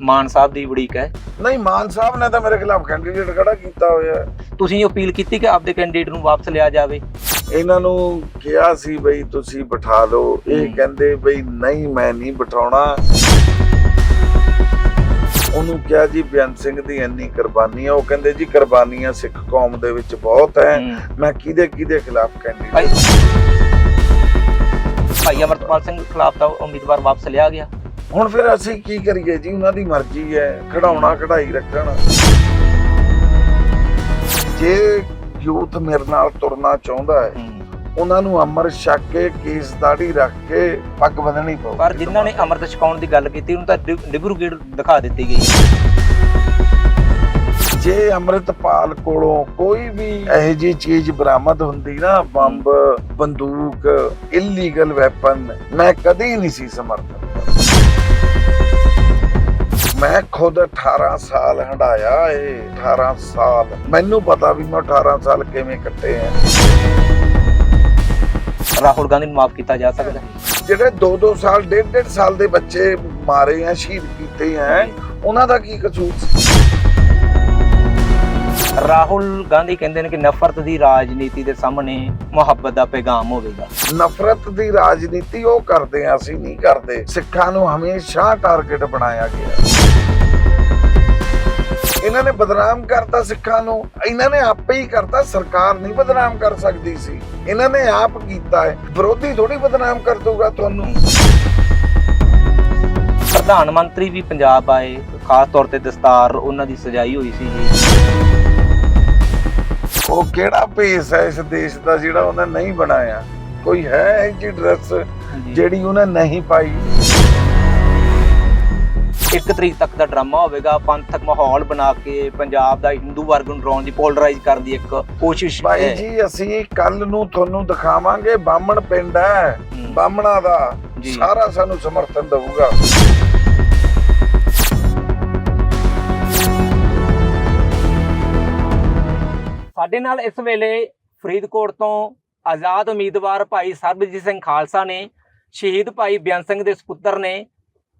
ਮਾਨ ਸਾਹਿਬ ਦੀ ਉਡੀਕ ਹੈ। ਨਹੀਂ ਮਾਨ ਸਾਹਿਬ ਨੇ ਤਾਂ ਮੇਰੇ ਖਿਲਾਫ ਕੈਂਡੀਡੇਟ ਖੜਾ ਕੀਤਾ ਹੋਇਆ ਹੈ। ਤੁਸੀਂ ਅਪੀਲ ਕੀਤੀ ਕਿ ਆਪਦੇ ਕੈਂਡੀਡੇਟ ਨੂੰ ਵਾਪਸ ਲਿਆ ਜਾਵੇ? ਇਹਨਾਂ ਨੂੰ ਕਿਹਾ ਸੀ ਬਈ ਤੁਸੀਂ ਬਿਠਾ ਲਓ। ਇਹ। ਕਹਿੰਦੇ ਬਈ ਨਹੀਂ ਮੈਂ ਨਹੀਂ ਬਿਠਾਉਣਾ। ਉਹਨੂੰ ਕਿਹਾ ਜੀ ਬੇਅੰਤ ਸਿੰਘ ਦੀ ਇੰਨੀ ਕੁਰਬਾਨੀ ਹੈ ਉਹ ਕਹਿੰਦੇ ਜੀ ਕੁਰਬਾਨੀਆਂ ਸਿੱਖ ਕੌਮ ਦੇ ਵਿੱਚ ਬਹੁਤ ਹੈ। ਹੂੰ। ਮੈਂ ਕਿਹਦੇ ਕਿਹਦੇ ਖਿਲਾਫ ਕੈਂਡੀਡੇਟ ਭਾਈ ਭਾਈ ਅਮਰਪਾਲ ਸਿੰਘ ਖਿਲਾਫ ਤਾਂ ਉਮੀਦਵਾਰ ਵਾਪਸ ਲਿਆ ਗਿਆ। ਹੁਣ ਫਿਰ ਅਸੀਂ ਕੀ ਕਰੀਏ ਜੀ? ਉਹਨਾਂ ਦੀ ਮਰਜ਼ੀ ਹੈ ਖੜਾਉਣਾ ਕਢਾਈ ਰੱਖਣ। ਜੇ ਯੂਥ ਮੇਰੇ ਨਾਲ ਤੁਰਨਾ ਚਾਹੁੰਦਾ ਹੈ। ਉਹਨਾਂ ਨੂੰ ਅਮਰ ਛੱਕ ਕੇ ਕੇਸ ਦਾੜੀ ਰੱਖ ਕੇ ਪੱਗ ਬੰਨਣੀ ਪਊ। ਪਰ ਜਿਨ੍ਹਾਂ ਨੇ ਅੰਮ੍ਰਿਤ ਛਕਾਉਣ ਦੀ ਗੱਲ ਕੀਤੀ ਉਹਨੂੰ ਤਾਂ ਡਿ- ਡਿਬਰੂਗੜ੍ਹ ਦਿਖਾ ਦਿੱਤੀ ਗਈ। ਜੇ ਅੰਮ੍ਰਿਤਪਾਲ ਕੋਲੋਂ ਕੋਈ ਵੀ ਇਹੋ ਜੀ ਚੀਜ਼ ਬਰਾਮਦ ਹੁੰਦੀ ਨਾ ਬੰਬ ਬੰਦੂਕ ਇਲੀਗਲ ਵੈਪਨ ਮੈਂ ਕਦੀ ਨਹੀਂ ਸੀ ਸਮਰਥਨ। ਮੈਂ ਖੁਦ 18 ਸਾਲ ਹੰਡਾਇਆ ਏ 18 ਸਾਲ। ਮੈਨੂੰ ਪਤਾ ਵੀ ਮੈਂ 18 ਸਾਲ ਕਿਵੇਂ ਕੱਟੇ ਆ। ਰਾਹੁਲ ਗਾਂਧੀ ਨੂੰ ਮਾਫ ਕੀਤਾ ਜਾ ਸਕਦਾ ਜਿਹੜੇ 2-2 ਸਾਲ 1.5 ਸਾਲ ਦੇ ਬੱਚੇ ਮਾਰੇ ਆ ਸ਼ਹੀਦ ਕੀਤੇ ਆ ਉਹਨਾਂ ਦਾ ਕੀ ਕਸੂਰ ਰਾਹੁਲ ਗਾਂਧੀ ਕਹਿੰਦੇ ਨੇ ਕਿ ਨਫ਼ਰਤ ਦੀ ਰਾਜਨੀਤੀ ਦੇ ਸਾਹਮਣੇ ਮੁਹੱਬਤ ਦਾ ਪੈਗਾਮ ਹੋਵੇਗਾ। ਨਫ਼ਰਤ ਦੀ ਰਾਜਨੀਤੀ ਉਹ ਕਰਦੇ ਆ ਅਸੀਂ ਨਹੀਂ ਕਰਦੇ। ਸਿੱਖਾਂ ਨੂੰ ਹਮੇਸ਼ਾ ਟਾਰਗੇਟ ਬਣਾਇਆ ਗਿਆ। ਇਹਨਾਂ ਨੇ ਬਦਨਾਮ ਕਰਤਾ ਸਿੱਖਾਂ ਨੂੰ ਇਹਨਾਂ ਨੇ ਆਪੇ ਹੀ ਕਰਤਾ ਸਰਕਾਰ ਨਹੀਂ ਬਦਨਾਮ ਕਰ ਸਕਦੀ ਸੀ। ਇਹਨਾਂ ਨੇ ਆਪ ਕੀਤਾ ਹੈ। ਵਿਰੋਧੀ ਥੋੜੀ ਬਦਨਾਮ ਕਰ ਦੂਗਾ ਤੁਹਾਨੂੰ। ਪ੍ਰਧਾਨ ਮੰਤਰੀ ਵੀ ਪੰਜਾਬ ਆਏ ਖਾਸ ਤੌਰ ਤੇ ਦਸਤਾਰ ਉਹਨਾਂ ਦੀ ਸਜਾਈ ਹੋਈ ਸੀ ਜੀ। ਉਹ ਕਿਹੜਾ ਭੇਸ ਹੈ ਇਸ ਦੇਸ਼ ਦਾ ਜਿਹੜਾ ਉਹਨੇ ਨਹੀਂ ਬਣਾਇਆ? ਕੋਈ ਹੈ ਇਹ ਜੀ ਡਰੈਸ। ਜਿਹੜੀ ਉਹਨੇ ਨਹੀਂ ਪਾਈ? ਇੱਕ ਤਰੀਕ ਤੱਕ ਦਾ ਡਰਾਮਾ ਹੋਵੇਗਾ ਪੰਥਕ ਮਾਹੌਲ ਬਣਾ ਕੇ ਪੰਜਾਬ ਦਾ ਹਿੰਦੂ ਵਰਗ ਨੂੰ ਡਰਾਉਣ ਦੀ ਪੋਲਰਾਈਜ਼ ਕਰਨ ਦੀ ਇੱਕ ਕੋਸ਼ਿਸ਼ ਭਾਈ ਹੈ ਜੀ ਅਸੀਂ ਕੱਲ ਨੂੰ ਤੁਹਾਨੂੰ ਦਿਖਾਵਾਂਗੇ ਬਾਹਮਣ ਪਿੰਡ ਹੈ। ਬਾਹਮਣਾ ਦਾ। ਸਾਰਾ ਸਾਨੂੰ ਸਮਰਥਨ ਦਊਗਾ ਸਾਡੇ ਨਾਲ ਇਸ ਵੇਲੇ ਫਰੀਦਕੋਟ ਤੋਂ ਆਜ਼ਾਦ ਉਮੀਦਵਾਰ ਭਾਈ ਸਰਬਜੀਤ ਸਿੰਘ ਖਾਲਸਾ ਨੇ ਸ਼ਹੀਦ ਭਾਈ ਬਿਆਨ ਸਿੰਘ ਦੇ ਸੁਪੁੱਤਰ ਨੇ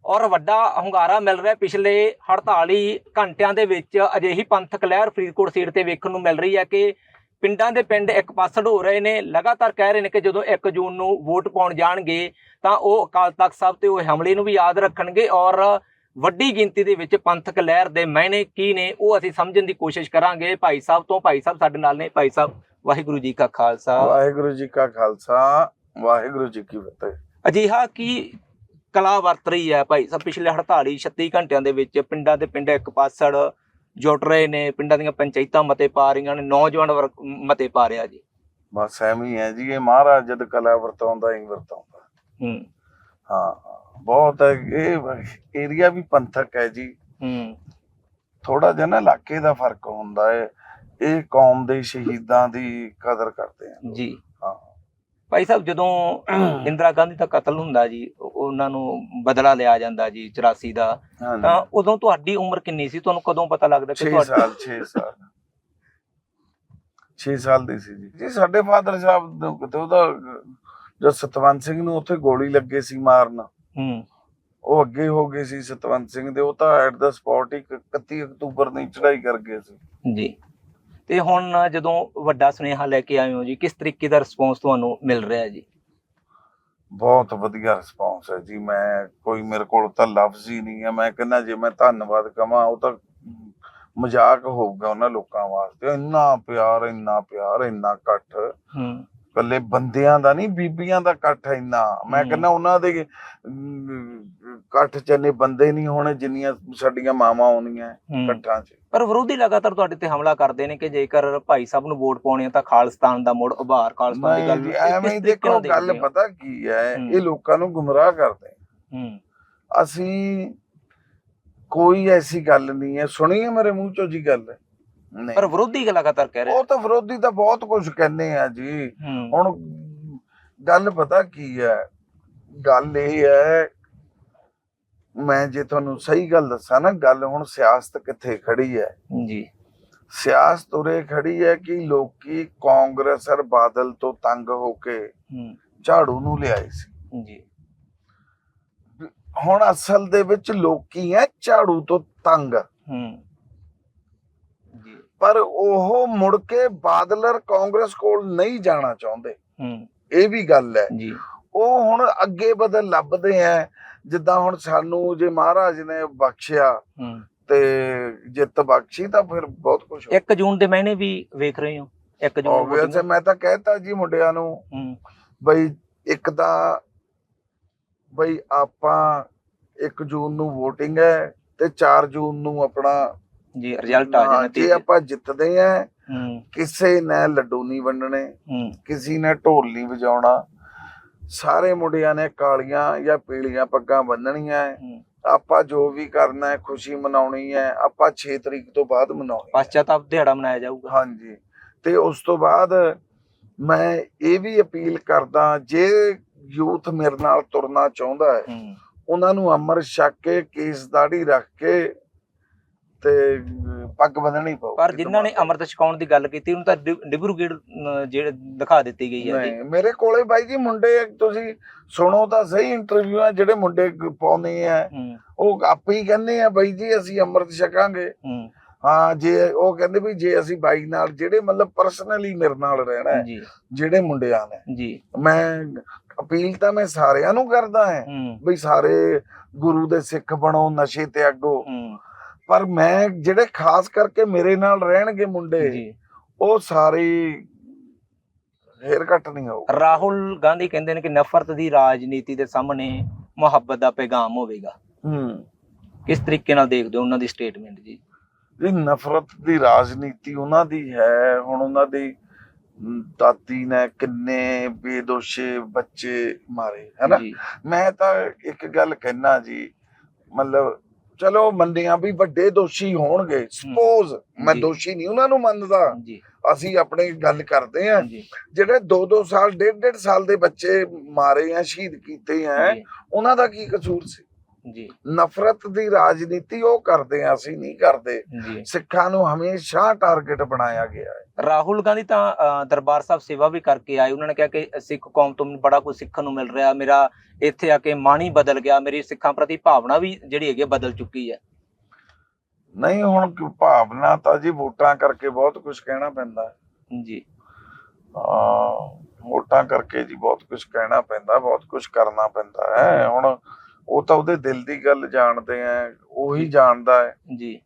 ਔਰ ਵੱਡਾ ਹੁੰਗਾਰਾ ਮਿਲ ਰਿਹਾ ਪਿਛਲੇ 48 ਘੰਟਿਆਂ ਦੇ ਵਿੱਚ। ਅਜਿਹੀ ਪੰਥਕ ਲਹਿਰ ਫਰੀਦਕੋਟ ਸੀਟ ਤੇ ਵੇਖਣ ਨੂੰ ਮਿਲ ਰਹੀ ਹੈ ਕਿ ਪਿੰਡਾਂ ਦੇ ਪਿੰਡ ਇੱਕ ਪਾਸੜ ਹੋ ਰਹੇ ਨੇ। ਲਗਾਤਾਰ ਕਹਿ ਰਹੇ ਨੇ ਕਿ ਜਦੋਂ 1 ਜੂਨ ਨੂੰ ਵੋਟ ਪਾਉਣ ਜਾਣਗੇ ਤਾਂ ਉਹ ਅਕਾਲ ਤਖਤ ਸਾਹਿਬ ਤੇ ਉਹ ਹਮਲੇ ਨੂੰ ਵੀ ਯਾਦ ਰੱਖਣਗੇ ਔਰ ਵੱਡੀ ਗਿਣਤੀ ਦੇ ਵਿੱਚ ਪੰਥਕ ਲਹਿਰ ਦੇ ਮਾਇਨੇ ਕੀ ਨੇ ਉਹ ਅਸੀਂ ਸਮਝਣ ਦੀ ਕੋਸ਼ਿਸ਼ ਕਰਾਂਗੇ। ਭਾਈ ਸਾਹਿਬ ਤੋਂ ਭਾਈ ਸਾਹਿਬ ਸਾਡੇ ਨਾਲ ਨੇ। ਭਾਈ ਸਾਹਿਬ ਵਾਹਿਗੁਰੂ ਜੀ ਕਾ ਖਾਲਸਾ। ਵਾਹਿਗੁਰੂ ਜੀ ਕਾ ਖਾਲਸਾ। ਵਾਹਿਗੁਰੂ ਜੀ ਕੀ ਫਤਿਹ। ਅਜਿਹਾ ਕੀ ਕਲਾ ਵਰਤ ਰਹੀ ਹੈ ਭਾਈ। ਸਾਹਿਬ ਪਿਛਲੇ 48 36 ਘੰਟਿਆਂ ਦੇ ਵਿੱਚ ਪਿੰਡਾਂ ਦੇ ਪਿੰਡ ਇੱਕ ਪਾਸੜ ਜੁਟ ਰਹੇ ਨੇ। ਪਿੰਡਾਂ ਦੀਆਂ ਪੰਚਾਇਤਾਂ ਮਤੇ ਪਾ ਰਹੀਆਂ ਨੇ। ਨੌਜਵਾਨ ਵਰਗ ਮਤੇ ਪਾ ਰਿਹਾ ਜੀ। ਬਸ ਐਵੇਂ ਹੀ ਜੀ। ਇਹ ਮਹਾਰਾਜ ਜਦ ਕਲਾ ਵਰਤਾਉਂਦਾ ਹੀ ਵਰਤਾਉਂਦਾ। ਹੂੰ। ਹਾਂ ਬਹੁਤ ਹੈ। ਇਹ ਏਰੀਆ ਵੀ ਪੰਥਕ ਹੈ ਜੀ। ਹੂੰ। ਥੋੜਾ ਜਿਹਾ ਨਾ ਇਲਾਕੇ ਦਾ ਫ਼ਰਕ ਹੁੰਦਾ ਹੈ। ਇਹ ਕੌਮ ਦੇ ਸ਼ਹੀਦਾਂ ਦੀ ਕਦਰ ਕਰਦੇ ਆ। ਜੀ। ਭਾਈ ਸਾਹਿਬ ਜਦੋਂ ਇੰਦਰਾ ਗਾਂਧੀ ਦਾ ਕਤਲ ਹੁੰਦਾ ਜੀ ਉਹ- ਉਹਨਾਂ ਨੂੰ ਬਦਲਾ ਲਿਆ ਜਾਂਦਾ ਜੀ 84 ਦਾ ਤਾਂ ਉਦੋਂ ਤੁਹਾਡੀ ਉਮਰ ਕਿੰਨੀ ਸੀ? ਤੁਹਾਨੂੰ ਕਦੋਂ ਪਤਾ ਲੱਗਦਾ ਕਿ 6 ਤੁਹਾਡੀ ਸਾਲ 6 ਸਾਲ। 6 ਸਾਲ ਦੀ ਸੀ ਜੀ। ਜੀ ਸਾਡੇ ਫਾਦਰ ਸਾਹਿਬ ਨੂੰ ਕਿਤੇ ਉਹਦਾ ਜਦ ਸਤਵੰਤ ਸਿੰਘ ਨੂੰ ਉੱਥੇ ਗੋਲੀ ਲੱਗੇ ਸੀ ਮਾਰਨ। ਹੂੰ। ਉਹ ਅੱਗੇ ਹੋ ਗਏ ਸੀ ਸਤਵੰਤ ਸਿੰਘ ਦੇ ਉਹ ਤਾਂ ਐਟ ਦਾ ਸਪੌਟ ਹੀ 31 ਅਕਤੂਬਰ ਦੀ ਚੜਾਈ ਕਰ ਗਏ ਸੀ। ਜੀ। ਤੇ ਹੁਣ ਜਦੋਂ ਵੱਡਾ ਸੁਨੇਹਾ ਲੈ ਕੇ ਆਏ ਹੋ ਜੀ ਕਿਸ ਤਰੀਕੇ ਦਾ ਰਿਸਪੌਂਸ ਤੁਹਾਨੂੰ ਮਿਲ ਰਿਹਾ ਹੈ ਜੀ? ਬਹੁਤ ਵਧੀਆ ਰਿਸਪੌਂਸ ਹੈ ਜੀ। ਮੈਂ ਕੋਈ ਮੇਰੇ ਕੋਲ ਤਾਂ ਲਫ਼ਜ਼ ਹੀ ਨਹੀਂ ਹੈ। ਮੈਂ ਕਹਿੰਦਾ ਜੇ ਮੈਂ ਧੰਨਵਾਦ ਕਵਾਂ ਉਹ ਤਾਂ ਮਜ਼ਾਕ ਹੋਊਗਾ ਉਹਨਾਂ ਲੋਕਾਂ ਵਾਸਤੇ। ਇੰਨਾ ਪਿਆਰ ਇੰਨਾ ਪਿਆਰ ਇੰਨਾ ਇਕੱਠ। ਹੂੰ। ਕੱਲੇ ਬੰਦਿਆਂ ਦਾ ਨਹੀਂ ਬੀਬੀਆਂ ਦਾ ਇਕੱਠ ਹੈ ਇੰਨਾ ਮੈਂ। ਕਹਿੰਦਾ ਉਹਨਾਂ ਦੇ ਇਕੱਠ ਚ ਇੰਨੇ ਬੰਦੇ ਨਹੀਂ ਹੋਣੇ ਜਿੰਨੀਆਂ ਸਾਡੀਆਂ ਮਾਵਾਂ ਆਉਂਦੀਆਂ ਹੂੰ। ਇਕੱਠਾਂ 'ਚ ਪਰ ਵਿਰੋਧੀ ਲਗਾਤਾਰ ਤੁਹਾਡੇ ਤੇ ਹਮਲਾ ਕਰਦੇ ਨੇ ਕਿ ਜੇਕਰ ਭਾਈ ਸਾਹਿਬ ਨੂੰ ਵੋਟ ਪਾਉਣੀ ਹੈ ਤਾਂ ਖਾਲਿਸਤਾਨ ਦਾ ਮੁੜ ਉਭਾਰ ਖਾਲਿਸਤਾਨ ਦੀ ਗੱਲ ਐਵੇਂ ਹੀ ਦੇਖੋ ਗੱਲ ਹੋ? ਪਤਾ ਕੀ ਹੈ। ਇਹ ਲੋਕਾਂ ਨੂੰ ਗੁੰਮਰਾਹ ਕਰਦੇ ਹੂੰ ਅਸੀਂ ਕੋਈ ਐਸੀ ਗੱਲ ਨਹੀਂ ਹੈ ਸੁਣੀ ਹੈ ਮੇਰੇ ਮੂੰਹ ਚੋਂ ਜੀ ਗੱਲ ਨਹੀਂ। ਪਰ ਵਿਰੋਧੀ ਲਗਾਤਾਰ ਕਹਿ ਰਹੇ ਉਹ ਤਾਂ ਵਿਰੋਧੀ ਤਾਂ ਬਹੁਤ ਕੁਝ ਕਹਿੰਦੇ ਆ ਜੀ। ਹੂੰ। ਹੁਣ ਗੱਲ ਪਤਾ ਕੀ ਹੈ? ਗੱਲ ਇਹ ਹੈ ਮੈਂ ਜੇ ਤੁਹਾਨੂੰ ਸਹੀ ਗੱਲ ਦੱਸਾਂ ਨਾ ਗੱਲ ਹੁਣ ਸਿਆਸਤ ਕਿੱਥੇ ਖੜੀ ਹੈ? ਜੀ। ਸਿਆਸਤ ਉਰੇ ਖੜੀ ਹੈ ਕਿ ਲੋਕੀ ਕਾਂਗਰਸ ਔਰ ਬਾਦਲ ਤੋਂ ਤੰਗ ਹੋ ਕੇ ਹੂੰ। ਝਾੜੂ ਨੂੰ ਲਿਆਏ ਸੀ। ਜੀ। ਹੁਣ ਅਸਲ ਦੇ ਵਿੱਚ ਲੋਕੀ ਐ ਝਾੜੂ ਤੋਂ ਤੰਗ। ਹੂੰ। ਪਰ ਉਹ ਮੁੜ ਕੇ ਬਾਦਲਰ ਕਾਂਗਰਸ ਕੋਲ ਨਹੀਂ ਜਾਣਾ ਚਾਹੁੰਦੇ। ਹੂੰ। ਇਹ ਵੀ ਗੱਲ ਹੈ। ਜੀ। ਉਹ ਹੁਣ ਅੱਗੇ ਬਦਲ ਲੱਭਦੇ ਐ। ਜਿੱਦਾਂ ਹੁਣ ਸਾਨੂੰ ਜੇ ਮਹਾਰਾਜ ਨੇ ਬਖਸ਼ਿਆ ਹੂੰ। ਤੇ ਜਿੱਤ ਬਖਸ਼ੀ ਤਾਂ ਫਿਰ ਬਹੁਤ ਕੁਝ 1 ਜੂਨ ਦੇ ਮਹੀਨੇ ਵੀ ਵੇਖ ਰਹੇ ਹੋ। 1 ਜੂਨ voting- ਮੈਂ ਤਾਂ ਕਹਿਤਾ ਜੀ ਮੁੰਡਿਆਂ ਨੂੰ ਹੂੰ। ਬਈ ਇੱਕ ਤਾਂ ਬਈ ਆਪਾਂ 1 ਜੂਨ ਨੂੰ VOTING ਹੈ ਤੇ 4 ਜੂਨ ਨੂੰ ਆਪਣਾ ਜੀ ਰਿਜ਼ਲਟ ਆ ਜਾਣਾ ਜੇ ਆਪਾਂ ਜਿੱਤਦੇ ਆ ਹੂੰ ਕਿਸੇ ਨੇ ਲੱਡੂ ਨਹੀਂ ਵੰਡਣੇ ਹੂੰ ਕਿਸੇ ਨੇ ਢੋਲ ਨਹੀਂ ਵਜਾਉਣਾ ਸਾਰੇ ਮੁੰਡਿਆਂ ਨੇ ਕਾਲੀਆਂ ਜਾਂ ਪੀਲੀਆਂ ਪੱਗਾਂ ਬੰਨਣੀਆਂ ਹੈ। ਹੂੰ। ਆਪਾਂ ਜੋ ਵੀ ਕਰਨਾ ਹੈ ਖੁਸ਼ੀ ਮਨਾਉਣੀ ਹੈ ਆਪਾਂ 6 ਤਰੀਕ ਤੋਂ ਬਾਅਦ ਮਨਾਉਣੀ ਹੈ। ਪਛਤਾਪ ਦਿਹਾੜਾ ਮਨਾਇਆ ਜਾਊਗਾ ਹਾਂਜੀ ਤੇ ਉਸ ਤੋਂ ਬਾਅਦ ਮੈਂ ਇਹ ਵੀ ਅਪੀਲ ਕਰਦਾ ਜੇ ਯੂਥ ਮੇਰੇ ਨਾਲ ਤੁਰਨਾ ਚਾਹੁੰਦਾ ਹੈ ਹੂੰ ਉਹਨਾਂ ਨੂੰ ਅਮਰ ਛੱਕ ਕੇ ਕੇਸ ਦਾੜੀ ਰੱਖ ਕੇ ਤੇ ਪੱਗ ਬੰਨਣੀ ਪਊ। ਪਰ ਜਿਨ੍ਹਾਂ ਨੇ ਅੰਮ੍ਰਿਤ ਛਕਾਉਣ ਦੀ ਗੱਲ ਕੀਤੀ ਉਹਨੂੰ ਤਾਂ ਡਿ- ਡਿਬਰੂਗੜ੍ਹ ਅਹ, ਜਿਹੜੇ ਦਿਖਾ ਦਿੱਤੀ ਗਈ ਹੈ। ਜੀ ਨਹੀਂ ਮੇਰੇ ਕੋਲੇ ਬਾਈ ਜੀ ਮੁੰਡੇ ਤੁਸੀਂ ਸੁਣੋ ਤਾਂ ਸਹੀ ਇੰਟਰਵਿਊ ਆ ਜਿਹੜੇ ਮੁੰਡੇ ਪਾਉਂਦੇ ਆ। ਉਹ ਆਪੇ ਹੀ ਕਹਿੰਦੇ ਆ ਬਾਈ ਜੀ ਅਸੀਂ ਅੰਮ੍ਰਿਤ ਛਕਾਂਗੇ। ਹੂੰ। ਜੇ ਉਹ ਕਹਿੰਦੇ ਵੀ ਜੇ ਅਸੀਂ ਬਾਈ ਨਾਲ ਜਿਹੜੇ ਮਤਲਬ ਪਰਸਨਲੀ ਮੇਰੇ ਨਾਲ ਰਹਿਣਾ ਹੈ ਜਿਹੜੇ ਮੁੰਡਿਆਂ ਨੇ। ਜੀ। ਮੈਂ ਅਪੀਲ ਤਾਂ ਮੈਂ ਸਾਰਿਆਂ ਨੂੰ ਕਰਦਾ ਹਾਂ ਵੀ ਸਾਰੇ ਗੁਰੂ ਦੇ ਸਿੱਖ ਬਣੋ ਨਸ਼ੇ ਤਿਆਗੋ ਹੂੰ। ਪਰ ਮੈਂ ਜਿਹੜੇ ਖਾਸ ਕਰਕੇ ਮੇਰੇ ਨਾਲ ਰਹਿਣਗੇ ਮੁੰਡੇ ਜੀ। ਉਹ ਸਾਰੇ ਹੇਅਰ ਕੱਟ ਨਹੀਂ ਹੋਊ ਰਾਹੁਲ ਗਾਂਧੀ ਕਹਿੰਦੇ ਨੇ ਕਿ ਨਫ਼ਰਤ ਦੀ ਰਾਜਨੀਤੀ ਦੇ ਸਾਹਮਣੇ ਮੁਹੱਬਤ ਦਾ ਪੈਗਾਮ ਹੋਵੇਗਾ। ਹੂੰ। ਕਿਸ ਤਰੀਕੇ ਨਾਲ ਦੇਖਦੇ ਹੋ ਉਹਨਾਂ ਦੀ ਸਟੇਟਮੈਂਟ ਜੀ? ਇਹ ਨਫ਼ਰਤ ਦੀ ਰਾਜਨੀਤੀ ਉਹਨਾਂ ਦੀ ਹੈ ਹੁਣ ਉਹਨਾਂ ਦੀ ਦਾਦੀ ਨੇ ਕਿੰਨੇ ਬੇਦੋਸ਼ੇ ਬੱਚੇ ਮਾਰੇ ਹੈਨਾ ਮੈਂ ਤਾਂ ਇੱਕ ਗੱਲ ਕਹਿਣਾ ਜੀ ਮਤਲਬ ਚਲੋ ਮੰਨਿਆ ਵੀ ਵੱਡੇ ਦੋਸ਼ੀ ਹੋਣਗੇ ਸਪੋਜ਼ ਮੈਂ। ਦੋਸ਼ੀ ਨਹੀਂ ਉਹਨਾਂ ਨੂੰ ਮੰਨਦਾ। ਅਸੀਂ ਆਪਣੀ ਗੱਲ ਕਰਦੇ ਆ ਜਿਹੜੇ 2-2 ਸਾਲ ਡੇਢ ਡੇਢ ਸਾਲ ਦੇ ਬੱਚੇ ਮਾਰੇ ਆ ਸ਼ਹੀਦ ਕੀਤੇ ਆ ਉਹਨਾਂ ਦਾ ਕੀ ਕਸੂਰ ਸੀ? ਜੀ। ਨਫ਼ਰਤ ਦੀ ਰਾਜਨੀਤੀ ਉਹ ਕਰਦੇ ਆ ਅਸੀਂ ਨਹੀਂ ਕਰਦੇ। ਸਿੱਖਾਂ ਨੂੰ ਹਮੇਸ਼ਾ ਟਾਰਗੇਟ ਬਣਾਇਆ ਗਿਆ ਹੈ। ਰਾਹੁਲ ਗਾਂਧੀ ਤਾਂ ਦਰਬਾਰ ਸਾਹਿਬ ਸੇਵਾ ਵੀ ਕਰਕੇ ਆਏ। ਉਹਨਾਂ ਨੇ ਕਿਹਾ ਕਿ ਸਿੱਖ ਕੌਮ ਤੋਂ ਬੜਾ ਕੁਝ ਸਿੱਖਣ ਨੂੰ ਮਿਲ ਰਿਹਾ। ਮੇਰਾ ਇੱਥੇ ਆ ਕੇ ਮਨ ਹੀ ਬਦਲ ਗਿਆ। ਮੇਰੀ ਸਿੱਖਾਂ ਪ੍ਰਤੀ ਭਾਵਨਾ ਵੀ ਜਿਹੜੀ ਹੈਗੀ ਬਦਲ ਚੁੱਕੀ ਹੈ। ਨਹੀਂ ਹੁਣ ਕ- ਭਾਵਨਾ ਤਾਂ ਜੀ ਵੋਟਾਂ ਕਰਕੇ ਬਹੁਤ ਕੁਝ ਕਹਿਣਾ ਪੈਂਦਾ। ਜੀ। ਵੋਟਾਂ ਕਰਕੇ ਜੀ ਬਹੁਤ ਕੁਝ ਕਹਿਣਾ ਪੈਂਦਾ ਬਹੁਤ ਕੁਝ ਕਰਨਾ ਪੈਂਦਾ ਹੈ। ਹੁਣ ਉਹ ਤਾਂ ਉਹਦੇ ਦਿਲ ਦੀ ਗੱਲ ਜਾਣਦੇ ਆ ਉਹੀ ਜਾਣਦਾ ਹੈ। ਜੀ।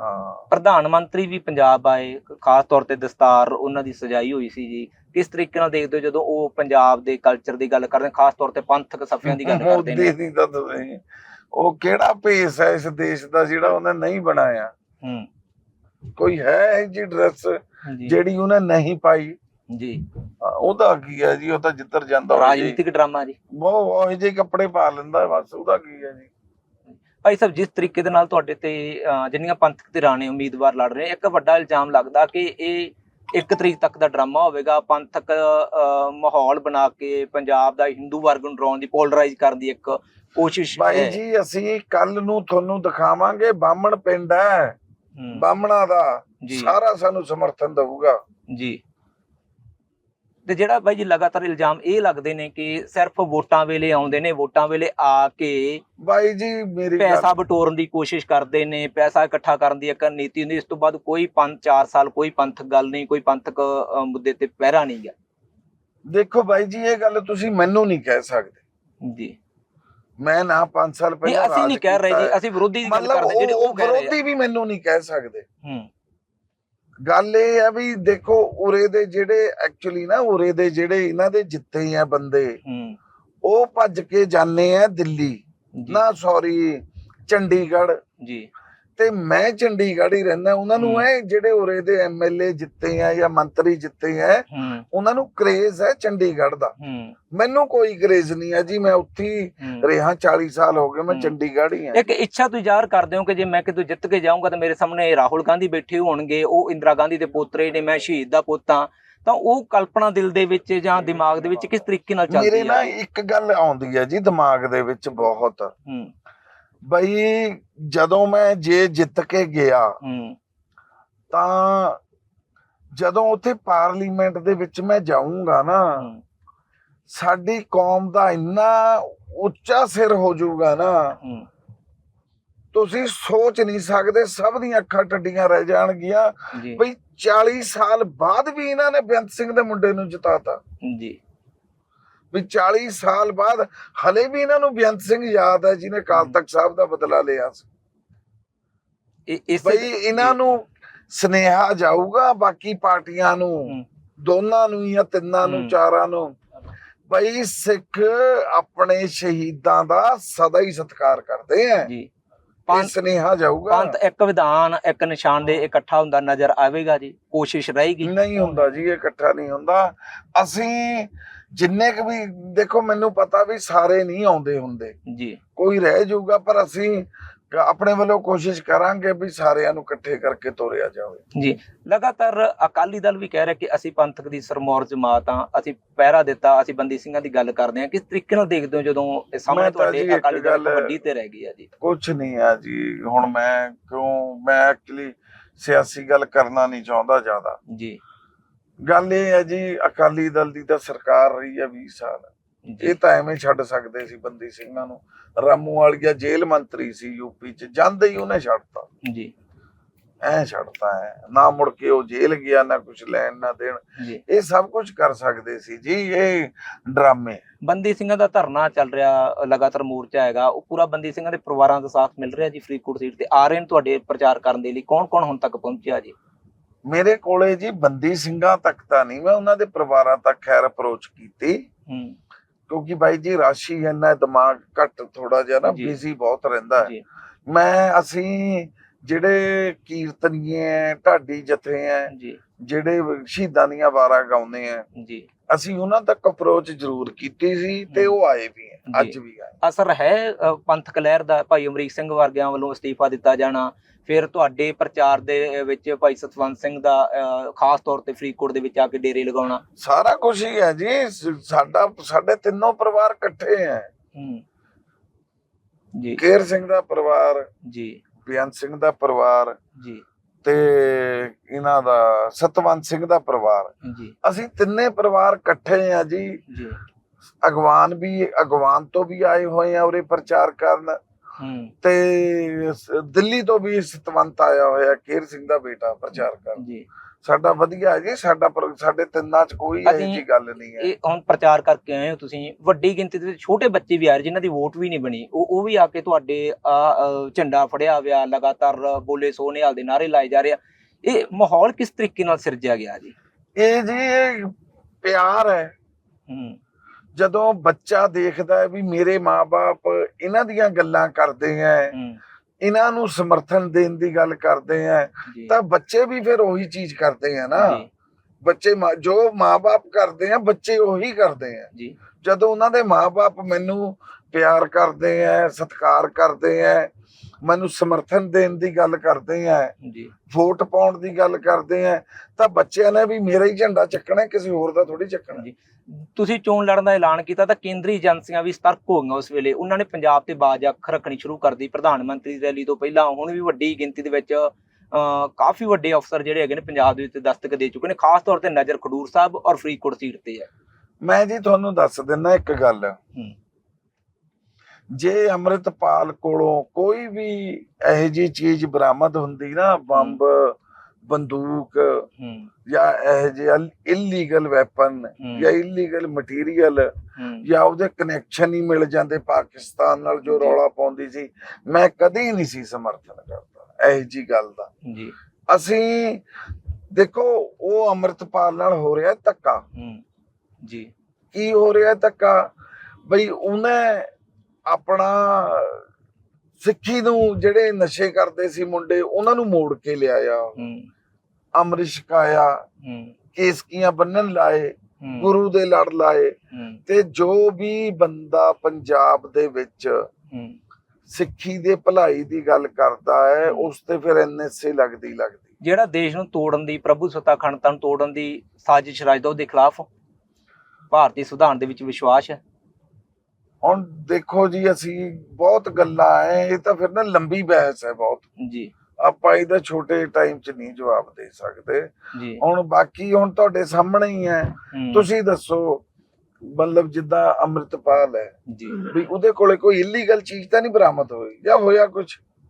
ਹਾਂ। ਪ੍ਰਧਾਨ ਮੰਤਰੀ ਵੀ ਪੰਜਾਬ ਆਏ ਖਾਸ ਤੌਰ ਤੇ ਦਸਤਾਰ ਉਹਨਾਂ ਦੀ ਸਜਾਈ ਹੋਈ ਸੀ ਜੀ। ਕਿਸ ਤਰੀਕੇ ਨਾਲ ਦੇਖਦੇ ਹੋ ਜਦੋਂ ਉਹ ਪੰਜਾਬ ਦੇ ਕਲਚਰ ਦੀ ਗੱਲ ਕਰਦੇ ਖਾਸ ਤੌਰ ਤੇ ਪੰਥਕ ਸਫਿਆਂ ਦੀ ਗੱਲ ਕਰਦੇ ਮੋਦੀ ਨੇ ਦੀ ਤਾਂ ਤੁਸੀਂ ਉਹ ਕਿਹੜਾ ਭੇਸ ਹੈ ਇਸ ਦੇਸ਼ ਦਾ ਜਿਹੜਾ ਉਹਨੇ ਨਹੀਂ ਬਣਾਇਆ? ਹੂੰ। ਕੋਈ ਹੈ ਜੀ। ਡਰੈਸ ਜਿਹੜੀ ਉਹਨੇ ਨਹੀਂ ਪਾਈ? ਜੀ। ਉਹਦਾ ਕੀ ਹੈ ਜੀ ਉਹ ਤਾਂ ਜਿੱਧਰ ਜਾਂਦਾ ਰਾਜਨੀਤਿਕ ਡਰਾਮਾ ਜੀ। ਉਹ ਉਹ ਜਿਹੇ ਕੱਪੜੇ ਪਾ ਲੈਂਦਾ ਬਸ ਉਹਦਾ ਕੀ ਹੈ ਜੀ। ਭਾਈ ਸਾਹਿਬ ਜਿਸ ਤਰੀਕੇ ਦੇ ਨਾਲ ਤੁਹਾਡੇ ਤੇ ਜਿੰਨੀਆਂ ਪੰਥਕ ਧਿਰਾਂ ਨੇ ਉਮੀਦਵਾਰ ਲੜ ਰਹੇ ਇੱਕ ਵੱਡਾ ਇਲਜ਼ਾਮ ਲੱਗਦਾ ਕਿ ਇਹ ਇੱਕ ਤਰੀਕ ਤੱਕ ਦਾ ਡਰਾਮਾ ਹੋਵੇਗਾ ਪੰਥਕ ਮਾਹੌਲ ਬਣਾ ਕੇ ਪੰਜਾਬ ਦਾ ਹਿੰਦੂ ਵਰਗ ਨੂੰ ਡਰਾਉਣ ਦੀ ਪੋਲਰਾਈਜ਼ ਕਰਨ ਦੀ ਇੱਕ ਕੋਸ਼ਿਸ਼ ਭਾਈ ਹੈ ਜੀ ਅਸੀਂ ਕੱਲ ਨੂੰ ਤੁਹਾਨੂੰ ਦਿਖਾਵਾਂਗੇ ਬਾਹਮਣ ਪਿੰਡ ਹੈ। ਬਾਹਮਣਾ ਦਾ ਸਾਰਾ ਸਾਨੂੰ ਸਮਰਥਨ ਦਊਗਾ। ਜੀ। ਤੇ ਜਿਹੜਾ ਬਾਈ ਜੀ ਲਗਾਤਾਰ ਇਲਜ਼ਾਮ ਇਹ ਲੱਗਦੇ ਨੇ ਕਿ ਸਿਰਫ ਵੋਟਾਂ ਵੇਲੇ ਆਉਂਦੇ ਨੇ ਵੋਟਾਂ ਵੇਲੇ ਆ ਕੇ ਬਾਈ ਜੀ ਮੇਰੀ ਪੈਸਾ ਬਟੋਰਨ ਦੀ ਕੋਸ਼ਿਸ਼ ਕਰਦੇ ਨੇ ਪੈਸਾ ਇਕੱਠਾ ਕਰਨ ਦੀ ਇੱਕ ਨੀਤੀ ਹੁੰਦੀ ਇਸ ਤੋਂ ਬਾਅਦ ਕੋਈ ਪੰਜ 4 ਸਾਲ ਕੋਈ ਪੰਥਕ ਗੱਲ ਨਹੀਂ ਕੋਈ ਪੰਥਕ ਮੁੱਦੇ ਤੇ ਪਹਿਰਾ ਨਹੀਂ ਗਿਆ ਦੇਖੋ ਬਾਈ ਜੀ ਇਹ ਗੱਲ ਤੁਸੀਂ ਮੈਨੂੰ ਨਹੀਂ ਕਹਿ ਸਕਦੇ। ਜੀ। ਮੈਂ ਨਾ 5 ਸਾਲ ਪਹਿਲਾਂ ਅਸੀਂ ਨਹੀਂ ਕਹਿ ਰਹੇ ਜੀ। ਅਸੀਂ ਵਿਰੋਧੀ ਦੀ ਗੱਲ ਕਰਦੇ ਜਿਹੜੇ ਉਹ ਵਿਰੋਧੀ ਵੀ ਮੈਨੂੰ ਨਹੀਂ ਕਹਿ ਸਕਦੇ। ਹੂੰ। ਗੱਲ ਇਹ ਹੈ ਵੀ ਦੇਖੋ ਉਰੇ ਦੇ ਜਿਹੜੇ ਐਕਚੁਅਲੀ ਨਾ ਉਰੇ ਦੇ ਜਿਹੜੇ ਇਹਨਾਂ ਦੇ ਜਿੱਤੇ ਆ ਬੰਦੇ ਉਹ ਭੱਜ ਕੇ ਜਾਂਦੇ ਆ ਦਿੱਲੀ। ਨਾ ਸੌਰੀ ਚੰਡੀਗੜ੍ਹ। ਜੀ। ਤੇ ਮੈਂ ਚੰਡੀਗੜ੍ਹ ਹੀ ਰਹਿੰਦਾ ਉਹਨਾਂ ਨੂੰ। ਇਹ ਜਿਹੜੇ ਉਰੇ ਦੇ ਐਮਐਲਏ ਜਿੱਤੇ ਆ ਜਾਂ ਮੰਤਰੀ ਜਿੱਤੇ ਆ ਉਹਨਾਂ ਨੂੰ ਕਰੇਜ਼ ਹੈ ਚੰਡੀਗੜ੍ਹ ਦਾ। ਮੈਨੂੰ ਕੋਈ ਕਰੇਜ਼ ਨਹੀਂ ਹੈ ਜੀ ਮੈਂ ਉੱਥੇ ਰਿਹਾ 40 ਸਾਲ ਹੋ ਗਏ ਮੈਂ। ਚੰਡੀਗੜ੍ਹ ਹੀ ਹਾਂ ਇੱਕ ਇੱਛਾ ਤੁਸੀਂ ਜ਼ਾਹਰ ਕਰਦੇ ਹੋ ਕਿ ਜੇ ਮੈਂ ਕਿਤੋਂ ਜਿੱਤ ਕੇ ਜਾਊਂਗਾ ਤਾਂ ਮੇਰੇ ਸਾਹਮਣੇ ਰਾਹੁਲ ਗਾਂਧੀ ਬੈਠੇ ਹੋਣਗੇ ਉਹ ਇੰਦਰਾ ਗਾਂਧੀ ਦੇ ਪੋਤਰੇ ਨੇ ਮੈਂ ਸ਼ਹੀਦ ਦਾ ਪੁੱਤ ਤਾਂ ਉਹ ਕਲਪਨਾ ਦਿਲ ਦੇ ਵਿੱਚ ਜਾਂ ਦਿਮਾਗ ਦੇ ਵਿੱਚ ਕਿਸ ਤਰੀਕੇ ਨਾਲ ਚੱਲਦੀ ਮੇਰੇ ਹੈ ਨਾ ਇੱਕ ਗੱਲ ਆਉਂਦੀ ਹੈ ਜੀ ਦਿਮਾਗ ਦੇ ਵਿੱਚ ਬਹੁਤ। ਹੂੰ। ਬਈ ਜਦੋਂ ਮੈਂ ਜੇ ਜਿੱਤ ਕੇ ਗਿਆ ਤਾਂ ਜਦੋਂ ਉੱਥੇ ਪਾਰਲੀਮੈਂਟ ਦੇ ਵਿੱਚ ਮੈਂ ਜਾਊਂਗਾ ਨਾ ਸਾਡੀ ਕੌਮ ਦਾ ਇੰਨਾ ਉੱਚਾ ਸਿਰ ਹੋ ਜਾਊਗਾ ਨਾ ਤੁਸੀਂ ਸੋਚ ਨਹੀਂ ਸਕਦੇ ਸਭ ਦੀਆਂ ਅੱਖਾਂ ਟੱਡੀਆਂ ਰਹਿ ਜਾਣਗੀਆਂ। ਬਈ 40 ਸਾਲ ਬਾਅਦ ਵੀ ਇਹਨਾਂ ਨੇ ਬੇਅੰਤ ਸਿੰਘ ਦੇ ਮੁੰਡੇ ਨੂੰ ਜਿਤਾਤਾ। ਜੀ। ਵੀ 40 ਸਾਲ ਬਾਅਦ ਹਲੇ ਵੀ ਇਹਨਾਂ ਨੂੰ ਬੇਅੰਤ ਸਿੰਘ ਯਾਦ ਹੈ ਜਿਹਨੇ ਕਾਲ ਤਖਤ ਸਾਹਿਬ ਦਾ ਬਦਲਾ ਲਿਆ ਸੀ ਇਹ ਇਸ ਬਈ ਇਹਨਾਂ ਨੂੰ ਸਨੇਹਾ ਜਾਊਗਾ ਬਾਕੀ ਪਾਰਟੀਆਂ ਨੂੰ। ਦੋਨਾਂ ਨੂੰ ਜਾਂ ਤਿੰਨਾਂ ਨੂੰ। ਚਾਰਾਂ ਨੂੰ ਬਈ ਸਿੱਖ ਆਪਣੇ ਸ਼ਹੀਦਾਂ ਦਾ ਸਦਾ ਹੀ ਸਤਿਕਾਰ ਕਰਦੇ ਆ ਜੀ ਪੰਥ ਸਨੇਹਾ ਜਾਊਗਾ। ਪੰਥ ਇੱਕ ਵਿਧਾਨ ਇੱਕ ਨਿਸ਼ਾਨ ਦੇ ਇਕੱਠਾ ਹੁੰਦਾ ਨਜ਼ਰ ਆਵੇਗਾ ਜੀ ਕੋਸ਼ਿਸ਼ ਰਹੇਗੀ। ਨਹੀਂ ਹੁੰਦਾ ਜੀ ਇਹ ਇਕੱਠਾ ਨਹੀਂ ਹੁੰਦਾ। ਅਸੀਂ ਜਿੰਨੇ ਕੁ ਵੀ ਦੇਖੋ ਮੈਨੂੰ ਪਤਾ ਵੀ ਸਾਰੇ ਨਹੀਂ ਆਉਂਦੇ ਹੁੰਦੇ। ਜੀ। ਕੋਈ ਰਹਿ ਜਾਊਗਾ ਪਰ ਅਸੀਂ ਆਪਣੇ ਵੱਲੋਂ ਕੋਸ਼ਿਸ਼ ਕਰਾਂਗੇ ਵੀ ਸਾਰਿਆਂ ਨੂੰ ਇਕੱਠੇ ਕਰਕੇ ਤੋਰਿਆ ਜਾਵੇ। ਜੀ। ਲਗਾਤਾਰ ਅਕਾਲੀ ਦਲ ਵੀ ਕਹਿ ਰਿਹਾ ਕਿ ਅਸੀਂ ਪੰਥਕ ਦੀ ਸਰਮੌਰ ਜਮਾਤ ਆ ਅਸੀਂ ਪਹਿਰਾ ਦਿੱਤਾ ਅਸੀਂ ਬੰਦੀ ਸਿੰਘਾਂ ਦੀ ਗੱਲ ਕਰਦੇ ਹਾਂ। ਕਿਸ ਤਰੀਕੇ ਨਾਲ ਦੇਖਦੇ ਹੋ ਜਦੋਂ ਇਹ ਸਾਹਮਣੇ ਤੁਹਾਡੇ ਅਕਾਲੀ ਦਲ ਵੱਡੀ ਤੇ ਰਹਿ ਗਈ ਆ ਜੀ? ਕੁਝ ਨਹੀਂ ਆ ਜੀ। ਹੁਣ ਮੈਂ ਕਿਉਂ ਮੈਂ ਐਕਚੁਅਲੀ ਸਿਆਸੀ ਗੱਲ ਕਰਨਾ ਨਹੀਂ ਚਾਹੁੰਦਾ ਜ਼ਿਆਦਾ। ਜੀ। ਗੱਲ ਇਹ ਹੈ ਜੀ ਅਕਾਲੀ ਦਲ ਦੀ ਤਾਂ ਸਰਕਾਰ ਰਹੀ ਹੈ 20 ਸਾਲ। ਇਹ ਤਾਂ ਐਵੇਂ ਛੱਡ ਸਕਦੇ ਸੀ ਬੰਦੀ ਸਿੰਘਾਂ ਨੂੰ। ਰਾਮੂ ਵਾਲੀਆ ਜੇਲ੍ਹ ਮੰਤਰੀ ਸੀ ਯੂਪੀ ਚ ਜਾਂਦੇ ਹੀ ਉਹਨੇ ਛੱਡਤਾ। ਜੀ। ਐ ਛੱਡਤਾ ਹੈ ਨਾ ਮੁੜ ਕੇ ਉਹ ਜੇਲ੍ਹ ਗਿਆ ਨਾ ਕੁਝ ਲੈਣ ਨਾ ਦੇਣ। ਇਹ ਸਭ ਕੁਝ ਕਰ ਸਕਦੇ ਸੀ। ਜੀ ਇਹ ਡਰਾਮੇ। ਬੰਦੀ ਸਿੰਘਾਂ ਦਾ ਧਰਨਾ ਚੱਲ ਰਿਹਾ ਲਗਾਤਾਰ ਮੋਰਚਾ ਹੈਗਾ। ਉਹ ਪੂਰਾ ਬੰਦੀ ਸਿੰਘਾਂ ਦੇ ਪਰਿਵਾਰਾਂ ਦਾ ਸਾਥ ਮਿਲ ਰਿਹਾ ਜੀ ਫਰੀਦਕੋਟ ਸੀਟ ਤੇ। ਆ ਰਹੇ ਨੇ ਤੁਹਾਡੇ ਪ੍ਰਚਾਰ ਕਰਨ ਦੇ ਲਈ। ਕੌਣ ਕੌਣ ਹੁਣ ਤੱਕ ਪਹੁੰਚਿਆ ਜੀ? ਮੇਰੇ ਕੋਲੇ ਜੀ ਬੰਦੀ ਸਿੰਘਾਂ ਤੱਕ ਤਾਂ ਨਹੀਂ। ਮੈਂ ਉਹਨਾਂ ਦੇ ਪਰਿਵਾਰਾਂ ਤੱਕ ਖੈਰ ਅਪਰੋਚ ਕੀਤੀ। ਹੂੰ। ਕਿਉਂਕਿ ਬਾਈ ਜੀ ਰਾਸ਼ੀ ਇੰਨਾ ਦਿਮਾਗ ਘੱਟ ਥੋੜਾ ਜਿਹਾ ਨਾ। ਬਿਜ਼ੀ ਬਹੁਤ ਰਹਿੰਦਾ ਹੈ। ਮੈਂ ਅਸੀਂ ਜਿਹੜੇ ਕੀਰਤਨੀਏ ਢਾਡੀ ਜਥੇ ਜੀ। ਜਿਹੜੇ ਸ਼ਹੀਦਾਂ ਦੀਆਂ ਵਾਰਾਂ ਗਾਉਂਦੇ ਆ ਜੀ। ਅਸੀਂ ਉਹਨਾਂ ਤੱਕ ਅਪਰੋਚ ਜ਼ਰੂਰ ਕੀਤੀ ਸੀ ਤੇ ਉਹ ਆਏ ਵੀ ਹੈ ਅੱਜ। ਵੀ ਆਏ। ਅਸਰ ਹੈ ਪੰਥਕ ਲਹਿਰ ਦਾ ਭਾਈ ਅਮਰੀਕ ਸਿੰਘ ਵਰਗਿਆਂ ਵੱਲੋਂ ਅਸਤੀਫਾ ਦਿੱਤਾ ਜਾਣਾ। ਫਿਰ ਤੁਹਾਡੇ ਪ੍ਰਚਾਰ ਦੇ ਵਿੱਚ ਭਾਈ ਸਤਵੰਤ ਸਿੰਘ ਦਾ ਖਾਸ ਤੌਰ ਤੇ ਫਰੀਦਕੋਟ ਦੇ ਵਿੱਚ ਆ ਕੇ ਡੇਰੇ ਲਗਾਉਣਾ। ਸਾਰਾ ਕੁਝ ਹੀ ਹੈ ਜੀ ਸਾਡਾ ਸਾਡੇ ਤਿੰਨੋਂ ਪਰਿਵਾਰ ਇਕੱਠੇ ਹੈ। ਜੀ। ਕੇਰ ਸਿੰਘ ਦਾ ਪਰਿਵਾਰ ਜੀ। ਬੇਅੰਤ ਸਿੰਘ ਦਾ ਪਰਿਵਾਰ ਜੀ। ਤੇ ਇਹਨਾਂ ਦਾ ਸਤਵੰਤ ਸਿੰਘ ਦਾ ਪਰਿਵਾਰ। ਜੀ। ਅਸੀਂ ਤਿੰਨੇ ਪਰਿਵਾਰ ਇਕੱਠੇ ਆ ਜੀ। ਜੀ। ਅਗਵਾਨ ਵੀ ਅਗਵਾਨ ਤੋਂ ਵੀ ਆਏ ਹੋਏ ਆ ਉਰੇ ਪ੍ਰਚਾਰ ਕਰਨ। ਤੇ ਦਿੱਲੀ ਤੋਂ ਵੀ ਸਤਵੰਤ ਆਇਆ ਹੋਇਆ ਕੇਰ ਸਿੰਘ ਦਾ ਬੇਟਾ ਪ੍ਰਚਾਰ ਕਰਨ। ਜੀ। ਸਾਡਾ ਵਧੀਆ ਜੀ ਸਾਡਾ ਸਾਡੇ ਤਿੰਨਾਂ ਚ ਕੋਈ ਇਹੋ ਜਿਹੀ ਗੱਲ ਨਹੀਂ ਹੈ। ਇਹ ਹੁਣ ਪ੍ਰਚਾਰ ਕਰਕੇ ਆਏ ਹੋ ਤੁਸੀਂ। ਵੱਡੀ ਗਿਣਤੀ ਦੇ ਛੋਟੇ ਬੱਚੇ ਵੀ ਆ ਰਹੇ ਜਿਨ੍ਹਾਂ ਦੀ ਵੋਟ ਵੀ ਨਹੀਂ ਬਣੀ। ਉਹ ਉਹ ਵੀ ਆ ਕੇ ਤੁਹਾਡੇ ਆ ਝੰਡਾ ਫੜਿਆ ਹੋਇਆ ਲਗਾਤਾਰ ਬੋਲੇ ਸੋ ਨਿਹਾਲ ਦੇ ਨਾਰੇ ਲਾਏ ਜਾ ਰਹੇ ਆ। ਇਹ ਮਾਹੌਲ ਕਿਸ ਤਰੀਕੇ ਨਾਲ ਸਿਰਜਿਆ ਗਿਆ ਜੀ? ਇਹ ਜੀ ਪਿਆਰ ਹੈ। ਹੂੰ। ਜਦੋਂ ਬੱਚਾ ਦੇਖਦਾ ਹੈ ਵੀ ਮੇਰੇ ਮਾਪੇ ਇਹਨਾਂ ਦੀਆਂ ਗੱਲਾਂ ਕਰਦੇ ਹੂੰ। ਇਹਨਾਂ ਨੂੰ ਸਮਰਥਨ ਦੇਣ ਦੀ ਗੱਲ ਕਰਦੇ ਜੀ। ਤਾਂ ਬੱਚੇ ਵੀ ਫਿਰ ਉਹੀ ਚੀਜ਼ ਕਰਦੇ ਆ ਨਾ। ਬੱਚੇ ਜੋ ਮਾਪੇ ਕਰਦੇ ਆ ਬੱਚੇ ਉਹੀ ਕਰਦੇ ਆ। ਜੀ। ਜਦੋਂ ਉਹਨਾਂ ਦੇ ਮਾਪੇ ਮੈਨੂੰ ਪਿਆਰ ਕਰਦੇ ਆ ਸਤਿਕਾਰ ਕਰਦੇ ਆ ਮੈਨੂੰ ਸਮਰਥਨ ਦੇਣ ਦੀ ਗੱਲ ਕਰਦੇ ਆ ਜੀ। ਵੋਟ ਪਾਉਣ ਦੀ ਗੱਲ ਕਰਦੇ ਆ ਤਾਂ ਬੱਚਿਆਂ ਨੇ ਵੀ ਮੇਰਾ ਹੀ ਝੰਡਾ ਚੱਕਣਾ ਕਿਸੇ ਹੋਰ ਦਾ ਥੋੜੀ ਚੱਕਣਾ। ਜੀ। ਤੁਸੀਂ ਚੋਣ ਲੜਨ ਦਾ ਐਲਾਨ ਕੀਤਾ ਤਾਂ ਕੇਂਦਰੀ ਏਜੰਸੀਆਂ ਵੀ ਸਤਰਕ ਹੋ ਗਈਆਂ ਉਸ ਵੇਲੇ। ਉਹਨਾਂ ਨੇ ਪੰਜਾਬ ਤੇ ਬਾਜ ਅੱਖ ਰੱਖਣੀ ਸ਼ੁਰੂ ਕਰ ਦਿੱਤੀ। ਪ੍ਰਧਾਨ ਮੰਤਰੀ ਦੀ ਰੈਲੀ ਤੋਂ ਪਹਿਲਾਂ ਹੁਣ ਵੀ ਵੱਡੀ ਗਿਣਤੀ ਦੇ ਵਿੱਚ ਕਾਫੀ ਵੱਡੇ ਅਫਸਰ ਜਿਹੜੇ ਹੈਗੇ ਨੇ ਪੰਜਾਬ ਦੇ ਵਿੱਚ ਦਸਤਕ ਦੇ ਚੁੱਕੇ ਨੇ ਖਾਸ ਤੌਰ ਤੇ ਨਜ਼ਰ ਖਡੂਰ ਸਾਹਿਬ ਔਰ ਫਰੀਦਕੋਟ ਸੀਟ ਤੇ ਹੈ। ਮੈਂ ਜੀ ਤੁਹਾਨੂੰ ਦੱਸ ਦਿੰਦਾ ਇੱਕ ਗੱਲ। ਹੂੰ। ਜੇ ਅੰਮ੍ਰਿਤਪਾਲ ਕੋਲੋਂ ਕੋਈ ਵੀ ਇਹੋ ਜੀ ਚੀਜ਼ ਬਰਾਮਦ ਹੁੰਦੀ ਨਾ ਬੰਬ ਬੰਦੂਕ ਜਾਂ ਇਹੋ ਜਿਹੇ ਇਲੀਗਲ ਵੈਪਨ। ਜਾਂ ਇਲੀਗਲ ਮਟੀਰੀਅਲ ਜਾਂ ਉਹਦੇ ਕਨੈਕਸ਼ਨ ਹੀ ਮਿਲ ਜਾਂਦੇ ਪਾਕਿਸਤਾਨ ਨਾਲ ਜੋ। ਰੌਲਾ ਪਾਉਂਦੀ ਸੀ ਮੈਂ ਕਦੇ ਨਹੀਂ ਸੀ ਸਮਰਥਨ ਕਰਦਾ ਇਹੋ ਜੀ ਗੱਲ ਦਾ। ਜੀ। ਅਸੀਂ ਦੇਖੋ ਉਹ ਅੰਮ੍ਰਿਤਪਾਲ ਨਾਲ ਹੋ ਰਿਹਾ ਧੱਕਾ। ਜੀ। ਕੀ ਹੋ ਰਿਹਾ ਧੱਕਾ? ਬਈ ਉਹਨੇ ਆਪਣਾ ਸਿੱਖੀ ਨੂੰ ਜਿਹੜੇ ਨਸ਼ੇ ਕਰਦੇ ਸੀ ਮੁੰਡੇ ਉਹਨਾਂ ਨੂੰ ਮੋੜ ਕੇ ਲਿਆਇਆ। ਅੰਮ੍ਰਿਤ ਛਕਾਇਆ ਕੇਸਕੀਆਂ ਬੰਨਣ ਲਾਏ ਗੁਰੂ ਦੇ ਲੜ ਲਾਏ ਤੇ ਜੋ ਵੀ ਬੰਦਾ ਪੰਜਾਬ ਦੇ ਵਿੱਚ ਸਿੱਖੀ ਦੇ ਭਲਾਈ ਦੀ ਗੱਲ ਕਰਦਾ ਹੈ ਉਸ ਤੇ ਫਿਰ ਐਨਐਸਏ ਲੱਗਦੀ ਲੱਗਦੀ। ਜਿਹੜਾ ਦੇਸ਼ ਨੂੰ ਤੋੜਨ ਦੀ ਪ੍ਰਭੂ ਸੱਤਾ ਅਖੰਡਤਾ ਨੂੰ ਤੋੜਨ ਦੀ ਸਾਜ਼ਿਸ਼ ਰਚਦਾ ਉਹਦੇ ਖਿਲਾਫ ਭਾਰਤੀ ਸੰਵਿਧਾਨ ਦੇ ਵਿੱਚ ਵਿਸ਼ਵਾਸ ਹੈ। ਹੁਣ ਦੇਖੋ ਜੀ ਅਸੀਂ ਬਹੁਤ ਗੱਲਾਂ ਐ ਇਹ ਤਾਂ ਫਿਰ ਨਾ ਲੰਬੀ ਬਹਿਸ ਹੈ ਬਹੁਤ। ਜੀ। ਆਪਾਂ ਇਹਦਾ ਛੋਟੇ ਟਾਈਮ 'ਚ ਨਹੀਂ ਜਵਾਬ ਦੇ ਸਕਦੇ। ਹੁਣ ਬਾਕੀ ਹੁਣ ਤੁਹਾਡੇ ਸਾਹਮਣੇ ਹੀ ਹੈ। ਤੁਸੀਂ ਦੱਸੋ ਮਤਲਬ ਜਿੱਦਾਂ ਅੰਮ੍ਰਿਤਪਾਲ ਹੈ ਜੀ। ਵੀ ਉਹਦੇ ਕੋਲੇ ਕੋਈ ਇਲੀਗਲ ਚੀਜ਼ ਤਾਂ ਨਹੀਂ ਬਰਾਮਦ ਹੋਈ? ਜਾਂ ਹੋਇਆ ਕੁਝ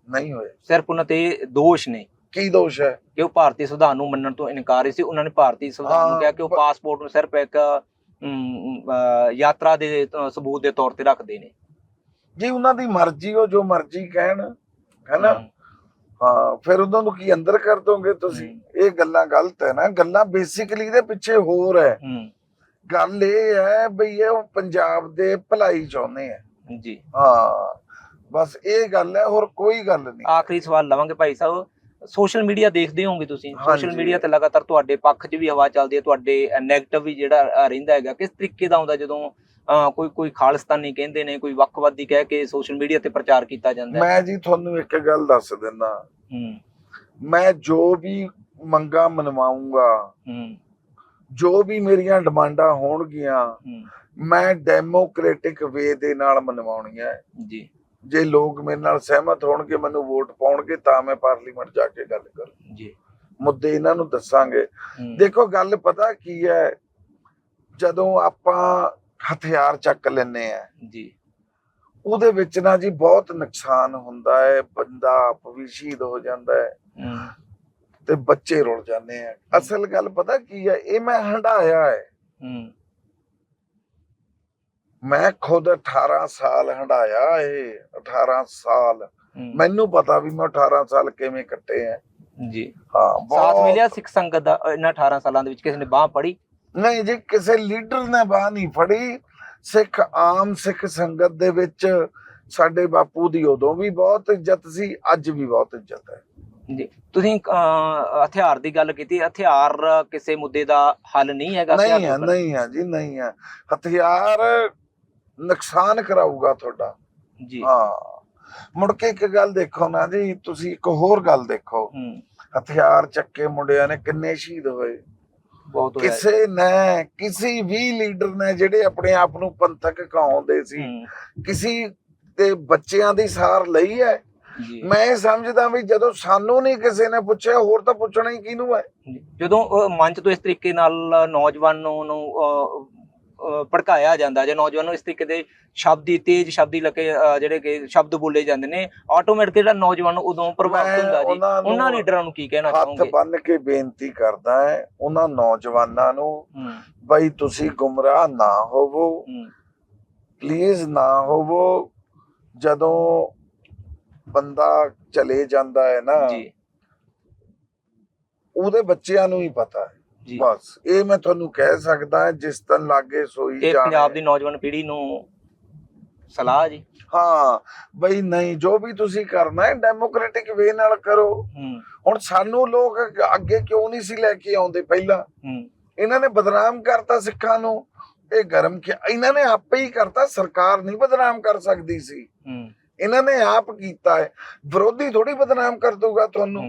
ਨਹੀਂ ਹੋਇਆ। ਸਿਰਫ ਉਹਨਾਂ ਤੇ ਦੋਸ਼ ਨੇ। ਕੀ ਦੋਸ਼ ਹੈ? ਕਿ ਉਹ ਭਾਰਤੀ ਸੰਵਿਧਾਨ ਨੂੰ ਮੰਨਣ ਤੋਂ ਇਨਕਾਰੀ ਸੀ। ਉਹਨਾਂ ਨੇ ਭਾਰਤੀ ਸੰਵਿਧਾਨ ਨੂੰ ਕਿਹਾ ਕਿ ਉਹ ਪਾਸਪੋਰਟ ਨੂੰ ਸਿਰਫ ਇੱਕ ਯਾਤਰਾ ਦੇ ਸਬੂਤ ਦੇ ਤੌਰ ਤੇ ਰੱਖਦੇ ਨੇ। ਜੀ ਉਹਨਾਂ ਦੀ ਮਰਜ਼ੀ ਉਹ ਜੋ ਮਰਜ਼ੀ ਕਹਿਣ ਹੈਨਾ? ਹਾਂ ਫਿਰ ਉਹਨਾਂ ਨੂੰ ਕੀ ਅੰਦਰ ਕਰ ਦੋਗੇ ਤੁਸੀਂ? ਇਹ ਗੱਲਾਂ ਗਲਤ ਹੈ ਨਾ। ਗੱਲਾਂ ਬੇਸਿਕਲੀ ਦੇ ਪਿੱਛੇ ਹੋਰ ਹੈ। ਗੱਲ ਇਹ ਹੈ ਬਈ ਇਹ ਪੰਜਾਬ ਦੇ ਭਲਾਈ ਚਾਹੁੰਦੇ ਆ। ਜੀ। ਹਾਂ ਬਸ ਇਹ ਗੱਲ ਹੈ ਹੋਰ ਕੋਈ ਗੱਲ ਨਹੀਂ। ਆਖਰੀ ਸਵਾਲ ਲਵਾਂਗੇ ਭਾਈ ਸਾਹਿਬ। ਸੋਸ਼ਲ ਮੀਡੀਆ ਦੇਖਦੇ ਹੋਵੋਗੇ ਤੁਸੀਂ ਸੋਸ਼ਲ। ਮੀਡੀਆ ਤੇ ਲਗਾਤਾਰ ਤੁਹਾਡੇ ਪੱਖ 'ਚ ਵੀ ਹਵਾ ਚੱਲਦੀ ਹੈ ਤੁਹਾਡੇ 네ਗੇਟਿਵ ਵੀ ਜਿਹੜਾ ਰਹਿੰਦਾ ਹੈਗਾ ਕਿਸ ਤਰੀਕੇ ਦਾ ਆਉਂਦਾ ਜਦੋਂ ਕੋਈ ਕੋਈ ਖਾਲਿਸਤਾਨੀ ਕਹਿੰਦੇ ਨੇ ਕੋਈ ਵੱਖਵਾਦੀ ਕਹਿ ਕੇ ਸੋਸ਼ਲ ਮੀਡੀਆ ਤੇ ਪ੍ਰਚਾਰ ਕੀਤਾ ਜਾਂਦਾ ਮੈਂ ਜੀ ਤੁਹਾਨੂੰ ਇੱਕ ਗੱਲ ਦੱਸ ਦਿੰਦਾ। ਮੈਂ ਜੋ ਵੀ ਮੰਗਾ ਮਨਵਾਉਂਗਾ ਜੋ ਵੀ ਮੇਰੀਆਂ ਡਿਮਾਂਡਾਂ ਹੋਣਗੀਆਂ ਮੈਂ ਡੈਮੋਕ੍ਰੈਟਿਕ ਵੇ ਦੇ ਨਾਲ ਮਨਵਾਉਣੀਆਂ ਹੈ। ਜੀ। ਜੇ ਲੋਕ ਮੇਰੇ ਨਾਲ ਸਹਿਮਤ ਹੋਣਗੇ ਮੈਨੂੰ ਵੋਟ ਪਾਉਣਗੇ ਤਾਂ ਮੈਂ ਪਾਰਲੀਮੈਂਟ ਜਾ ਕੇ ਗੱਲ ਕਰੂੰ। ਜੀ। ਮੁੱਦੇ ਇਹਨਾਂ ਨੂੰ ਦੱਸਾਂਗੇ। ਦੇਖੋ ਗੱਲ ਪਤਾ ਕੀ ਹੈ? ਜਦੋਂ ਆਪਾਂ ਹਥਿਆਰ ਚੱਕ ਲੈਨੇ ਆ ਜੀ। ਉਹਦੇ ਵਿੱਚ ਨਾ ਜੀ ਬਹੁਤ ਨੁਕਸਾਨ ਹੁੰਦਾ ਹੈ। ਬੰਦਾ ਆਪ ਵੀ ਸ਼ਹੀਦ ਹੋ ਜਾਂਦਾ ਹੈ ਤੇ ਬੱਚੇ ਰੁਲ ਜਾਂਦੇ ਆ। ਅਸਲ ਗੱਲ ਪਤਾ ਕੀ ਹੈ? ਇਹ ਮੈਂ ਹੰਡਾਇਆ ਹੈ। ਹੂੰ। ਮੈਂ ਖੁਦ 18 ਸਾਲ ਹੰਡਾਇਆ ਇਹ 18 ਸਾਲ। ਮੈਨੂੰ ਪਤਾ ਵੀ ਮੈਂ 18 ਸਾਲ ਕਿਵੇਂ ਕੱਟੇ ਆ ਜੀ। ਹਾਂ ਸਾਥ ਮਿਲਿਆ ਸਿੱਖ ਸੰਗਤ ਦਾ ਇਹਨਾਂ 18 ਸਾਲਾਂ ਦੇ ਵਿੱਚ ਕਿਸੇ ਨੇ ਬਾਹ ਫੜੀ? ਨਹੀਂ ਜੀ ਕਿਸੇ ਲੀਡਰ ਨੇ ਬਾਹ ਨਹੀਂ ਫੜੀ। ਸਿੱਖ ਆਮ ਸਿੱਖ ਸੰਗਤ ਦੇ ਵਿੱਚ ਸਾਡੇ ਬਾਪੂ ਦੀ ਉਦੋਂ ਵੀ ਬਹੁਤ ਇੱਜ਼ਤ ਸੀ ਅੱਜ ਵੀ ਬਹੁਤ ਇੱਜ਼ਤ ਹੈ। ਜੀ। ਤੁਸੀਂ ਹਥਿਆਰ ਦੀ ਗੱਲ ਕੀਤੀ ਹਥਿਆਰ ਕਿਸੇ ਮੁੱਦੇ ਦਾ ਹੱਲ ਨਹੀਂ ਹੈਗਾ? ਨਹੀਂ ਹੈ ਨਹੀਂ ਹੈ ਜੀ ਨਹੀਂ ਹੈ ਹਥਿਆਰ ਨੁਕਸਾਨ ਕਰਾਊਗਾ ਤੁਹਾਡਾ। ਜੀ। ਹਾਂ। ਮੁੜ ਕੇ ਇੱਕ ਗੱਲ ਦੇਖੋ ਨਾ ਜੀ ਤੁਸੀਂ ਇੱਕ ਹੋਰ ਗੱਲ ਦੇਖੋ। ਹਥਿਆਰ ਚੱਕੇ ਮੁੰਡਿਆਂ ਨੇ ਕਿੰਨੇ ਸ਼ਹੀਦ ਹੋਏ। ਬਹੁਤ ਹੋਇਆ। ਕਿਸੇ ਨੇ ਕਿਸੇ ਵੀ ਲੀਡਰ ਨੇ ਜਿਹੜੇ ਆਪਣੇ ਆਪ ਨੂੰ ਪੰਥਕ ਕਹਾਉਂਦੇ ਸੀ ਕਿਸੇ ਦੇ ਬੱਚਿਆਂ ਦੀ ਸਾਰ ਲਈ ਹੈ। ਮੈਂ ਸਮਝਦਾ ਵੀ ਜਦੋਂ ਸਾਨੂੰ ਨਹੀਂ ਕਿਸੇ ਨੇ ਪੁੱਛਿਆ ਹੋਰ ਤਾਂ ਪੁੱਛਣਾ ਹੀ ਕਿਹਨੂੰ ਹੈ। ਜਦੋਂ ਮੰਚ ਤੋਂ ਇਸ ਤਰੀਕੇ ਨਾਲ ਨੌਜਵਾਨ ਨੂੰ ਭੜਕਾਇਆ ਜਾਂਦਾ ਜਾਂ ਨੌਜਵਾਨ ਨੂੰ ਇਸ ਤਰੀਕੇ ਦੇ ਸ਼ਬਦੀ ਤੇਜ਼ ਸ਼ਬਦੀ ਲੱਗੇ ਜਿਹੜੇ ਕਿ ਸ਼ਬਦ ਬੋਲੇ ਜਾਂਦੇ ਨੇ ਆਟੋਮੈਟਿਕ ਜਿਹੜਾ ਨੌਜਵਾਨ ਉਦੋਂ ਪ੍ਰਭਾਵਿਤ ਹੁੰਦਾ ਜੀ। ਉਹਨਾਂ ਲੀਡਰਾਂ ਨੂੰ ਕੀ ਕਹਿਣਾ ਹੱਥ ਚਾਹੋਗੇ? ਬੰਨ ਕੇ ਬੇਨਤੀ ਕਰਦਾ ਹੈ ਉਹਨਾਂ ਨੌਜਵਾਨਾਂ ਨੂੰ ਬਈ ਤੁਸੀਂ ਗੁੰਮਰਾਹ ਨਾ ਹੋਵੋ। ਪਲੀਜ਼ ਨਾ ਹੋਵੋ। ਜਦੋਂ ਬੰਦਾ ਚਲੇ ਜਾਂਦਾ ਹੈ ਨਾ ਜੀ। ਉਹਦੇ ਬੱਚਿਆਂ ਨੂੰ ਹੀ ਪਤਾ ਹੈ। ਬਸ ਇਹ ਮੈਂ ਤੁਹਾਨੂੰ ਕਹਿ ਸਕਦਾ ਜਿਸ ਤਨ ਲਾਗੇ ਸੋਈ ਇਹ ਜਾਣੇ ਪੰਜਾਬ ਦੀ ਨੌਜਵਾਨ ਪੀੜ੍ਹੀ ਨੂੰ ਸਲਾਹ ਜੀ। ਹਾਂ ਬਈ ਨਹੀਂ ਜੋ ਵੀ ਤੁਸੀਂ ਕਰਨਾ ਹੈ ਡੈਮੋਕ੍ਰੈਟਿਕ ਵੇ ਨਾਲ ਕਰੋ। ਹੁਣ ਸਾਨੂੰ ਲੋਕ ਅੱਗ- ਕਿਉਂ ਨਹੀਂ ਸੀ ਲੈ ਕੇ ਆਉਂਦੇ ਪਹਿਲਾਂ? ਇਹਨਾਂ ਨੇ ਬਦਨਾਮ ਕਰਤਾ ਸਿੱਖਾਂ ਨੂੰ। ਇਹ ਗਰਮ ਕਿ ਇਹਨਾਂ ਨੇ ਆਪੇ ਹੀ ਕਰਤਾ ਸਰਕਾਰ ਨਹੀਂ ਬਦਨਾਮ ਕਰ ਸਕਦੀ ਸੀ। ਇਹਨਾਂ ਨੇ ਆਪ ਕੀਤਾ ਹੈ। ਵਿਰੋਧੀ ਥੋੜੀ ਬਦਨਾਮ ਕਰ ਦੂਗਾ ਤੁਹਾਨੂੰ।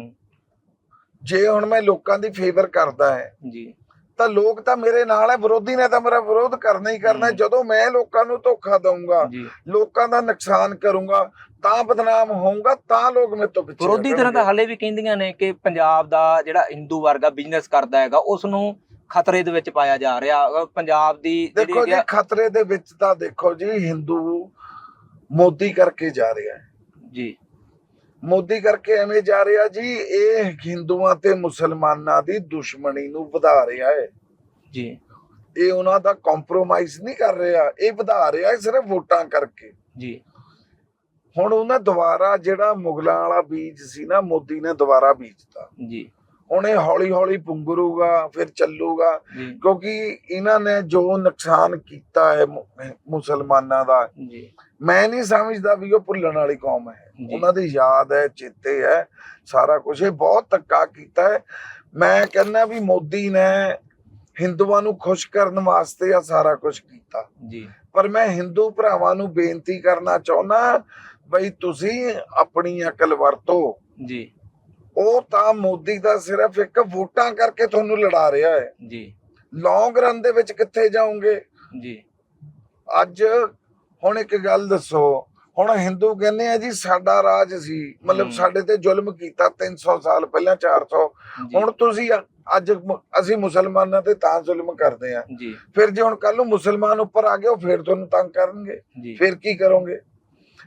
ਜੇ ਹੁਣ ਮੈਂ ਲੋਕਾਂ ਦੀ ਫੇਵਰ ਕਰਦਾ ਹੈ ਜੀ। ਤਾਂ ਲੋਕ ਤਾਂ ਮੇਰੇ ਨਾਲ ਹੈ ਵਿਰੋਧੀ ਨੇ ਤਾਂ ਮੇਰਾ ਵਿਰੋਧ ਕਰਨਾ ਹੀ ਕਰਨਾ। ਜਦੋਂ ਮੈਂ ਲੋਕਾਂ ਨੂੰ ਧੋਖਾ ਦਊਂਗਾ ਲੋਕਾਂ ਦਾ ਨੁਕਸਾਨ ਕਰੂੰਗਾ ਤਾਂ ਬਦਨਾਮ ਹੋਊਂਗਾ ਤਾਂ ਲੋਕ ਮੇਰੇ ਤੋਂ ਪਿੱਛੇ ਵਿਰੋਧੀ ਤਰ੍ਹਾਂ ਤਾਂ। ਹਾਲੇ ਵੀ ਕਹਿੰਦੀਆਂ ਨੇ ਕਿ ਪੰਜਾਬ ਦਾ ਜਿਹੜਾ ਹਿੰਦੂ ਵਰਗਾ ਬਿਜ਼ਨਸ ਕਰਦਾ ਹੈਗਾ ਉਸ ਨੂੰ ਖਤਰੇ ਦੇ ਵਿੱਚ ਪਾਇਆ ਜਾ ਰਿਹਾ। ਪੰਜਾਬ ਦੀ ਜਿਹੜੀ ਦੇਖੋ ਜੀ ਖਤਰੇ ਦੇ ਵਿੱਚ ਤਾਂ ਦੇਖੋ ਜੀ ਹਿੰਦੂ ਮੋਦੀ ਕਰਕੇ ਜਾ ਰਿਹਾ ਹੈ ਜੀ। ਮੋਦੀ ਕਰਕੇ ਐਵੇਂ ਜਾ ਰਿਹਾ ਜੀ ਇਹ ਹਿੰਦੂਆਂ ਤੇ ਮੁਸਲਮਾਨਾਂ ਦੀ ਦੁਸ਼ਮਣੀ ਨੂੰ ਵਧਾ ਰਿਹਾ ਹੈ। ਜੀ। ਇਹ ਉਹਨਾਂ ਦਾ ਕੰਪਰੋਮਾਈਜ਼ ਨਹੀਂ ਕਰ ਰਿਹਾ ਇਹ ਵਧਾ ਰਿਹਾ ਹੈ ਸਿਰਫ ਵੋਟਾਂ ਕਰਕੇ। ਜੀ। ਹੁਣ ਉਹਨਾਂ ਦੁਬਾਰਾ ਜਿਹੜਾ ਮੁਗਲਾਂ ਵਾਲਾ ਬੀਜ ਸੀ ਨਾ ਮੋਦੀ ਨੇ ਦੁਬਾਰਾ ਬੀਜਤਾ। ਜੀ। ਹੁਣ ਇਹ ਹੌਲੀ ਹੌਲੀ ਪੁੰਗਰੂਗਾ ਫਿਰ ਚੱਲੂਗਾ ਕਿਉਂਕਿ ਇਹਨਾਂ ਨੇ ਜੋ ਨੁਕਸਾਨ ਕੀਤਾ ਹੈ ਮੁਸਲਮਾਨਾਂ ਦਾ ਜੀ। ਮੈਂ ਨਹੀਂ ਸਮਝਦਾ ਵੀ ਉਹ ਭੁੱਲਣ ਵਾਲੀ ਕੌਮ ਹੈ। ਉਹਨਾਂ ਦੀ ਯਾਦ ਹੈ ਚੇਤੇ ਹੈ ਸਾਰਾ ਕੁਝ ਇਹ ਬਹੁਤ ਧੱਕਾ ਕੀਤਾ ਹੈ। ਮੈਂ ਕਹਿੰਦਾ ਵੀ ਮੋਦੀ ਨੇ ਹਿੰਦੂਆਂ ਨੂੰ ਖੁਸ਼ ਕਰਨ ਵਾਸਤੇ ਆ ਸਾਰਾ ਕੁਝ ਕੀਤਾ। ਜੀ। ਪਰ ਮੈਂ ਹਿੰਦੂ ਭਰਾਵਾਂ ਨੂੰ ਬੇਨਤੀ ਕਰਨਾ ਚਾਹੁੰਦਾ ਬਈ ਤੁਸੀਂ ਆਪਣੀ ਅਕਲ ਵਰਤੋ। ਜੀ। ਉਹ ਤਾਂ ਮੋਦੀ ਦਾ ਸਿਰਫ ਇੱਕ ਵੋਟਾਂ ਕਰਕੇ ਤੁਹਾਨੂੰ ਲੜਾ ਰਿਹਾ ਹੈ। ਜੀ। ਲੌਂਗ ਰਨ ਦੇ ਵਿੱਚ ਕਿੱਥੇ ਜਾਓਗੇ? ਜੀ। ਅੱਜ ਹੁਣ ਇੱਕ ਗੱਲ ਦੱਸੋ ਹੁਣ ਹਿੰਦੂ ਕਹਿੰਦੇ ਆ ਜੀ ਸਾਡਾ ਰਾਜ ਸੀ ਮਤਲਬ। ਸਾਡੇ ਤੇ ਜ਼ੁਲਮ ਕੀਤਾ 300 ਸਾਲ ਪਹਿਲਾਂ 400 ਜੀ। ਹੁਣ ਤੁਸੀਂ ਅੱਜ ਅਸੀਂ ਮੁਸਲਮਾਨਾਂ ਤੇ ਤਾਂ ਜ਼ੁਲਮ ਕਰਦੇ ਆ। ਫਿਰ ਜੇ ਹੁਣ ਕੱਲ ਨੂੰ ਮੁਸਲਮਾਨ ਉੱਪਰ ਆ ਗਏ ਉਹ ਫਿਰ ਤੁਹਾਨੂੰ ਤੰਗ ਕਰਨਗੇ। ਫਿਰ ਕੀ ਕਰੋਗੇ?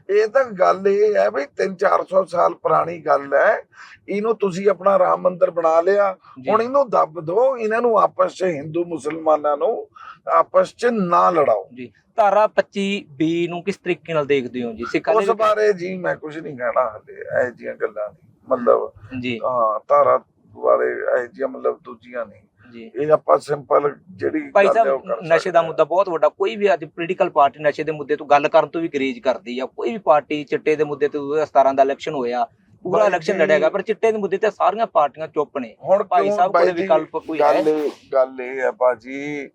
ਇਹ ਤਾਂ ਗੱਲ ਇਹ ਹੈ ਵੀ 3-400 ਸਾਲ ਪੁਰਾਣੀ ਗੱਲ ਹੈ। ਇਹਨੂੰ ਤੁਸੀਂ ਆਪਣਾ ਰਾਮ ਮੰਦਿਰ ਬਣਾ ਲਿਆ। ਹੁਣ ਇਹਨੂੰ ਦੱਬ ਦਿਓ ਇਹਨਾਂ ਨੂੰ ਆਪਸ 'ਚ ਹਿੰਦੂ ਮੁਸਲਮਾਨਾਂ ਨੂੰ ਆਪਸ 'ਚ ਨਾ ਲੜਾਓ। ਜੀ। ਧਾਰਾ 25 ਬੀ ਨੂੰ ਕਿਸ ਤਰੀਕੇ ਨਾਲ ਦੇਖਦੇ ਹੋ ਜੀ? ਸਿੱਖਾਂ ਉਸ ਦੇ ਬਾਰੇ ਜੀ ਮੈਂ ਕੁਝ ਨਹੀਂ ਕਹਿਣਾ ਹਲੇ ਇਹ ਜੀਆਂ ਗੱਲਾਂ ਨਹੀਂ। ਮਤਲਬ ਜੀ। ਹਾਂ ਧਾਰਾ ਵਾਲੇ ਇਹ ਜੀਆਂ ਮਤਲਬ ਦੂਜੀਆਂ ਨਹੀਂ। ਇਹ ਆਪਾਂ ਸਿੰਪਲ ਜਿਹੜੀ ਭਾਈ ਸਾਹਿਬ ਨਸ਼ੇ ਦਾ ਮੁੱਦਾ ਬਹੁਤ ਵੱਡਾ ਕੋਈ ਵੀ ਅੱਜ ਪੋਲੀਟੀਕਲ ਪਾਰਟੀ ਨਸ਼ੇ ਦੇ ਮੁੱਦੇ ਤੋਂ ਗੱਲ ਕਰਨ ਤੋਂ ਵੀ ਗਰੇਜ ਕਰਦੀ ਆ ਕੋਈ ਵੀ ਪਾਰਟੀ ਚਿੱਟੇ ਦੇ ਮੁੱਦੇ ਤੇ 2017 ਦਾ ਇਲੈਕਸ਼ਨ ਹੋਇਆ ਪੂਰਾ ਇਲੈਕਸ਼ਨ ਲੜਿਆਗਾ ਪਰ ਚਿੱਟੇ ਦੇ ਮੁੱਦੇ ਤੇ ਸਾਰੀਆਂ ਪਾਰਟੀਆਂ ਚੁੱਪ ਨੇ। ਹੁਣ ਭਾਈ ਸਾਹਿਬ ਕੋਲੇ ਵਿਕਲਪ ਕੋਈ ਹੈ? ਗੱਲ ਗੱਲ ਇਹ ਹੈ ਬਾਜੀ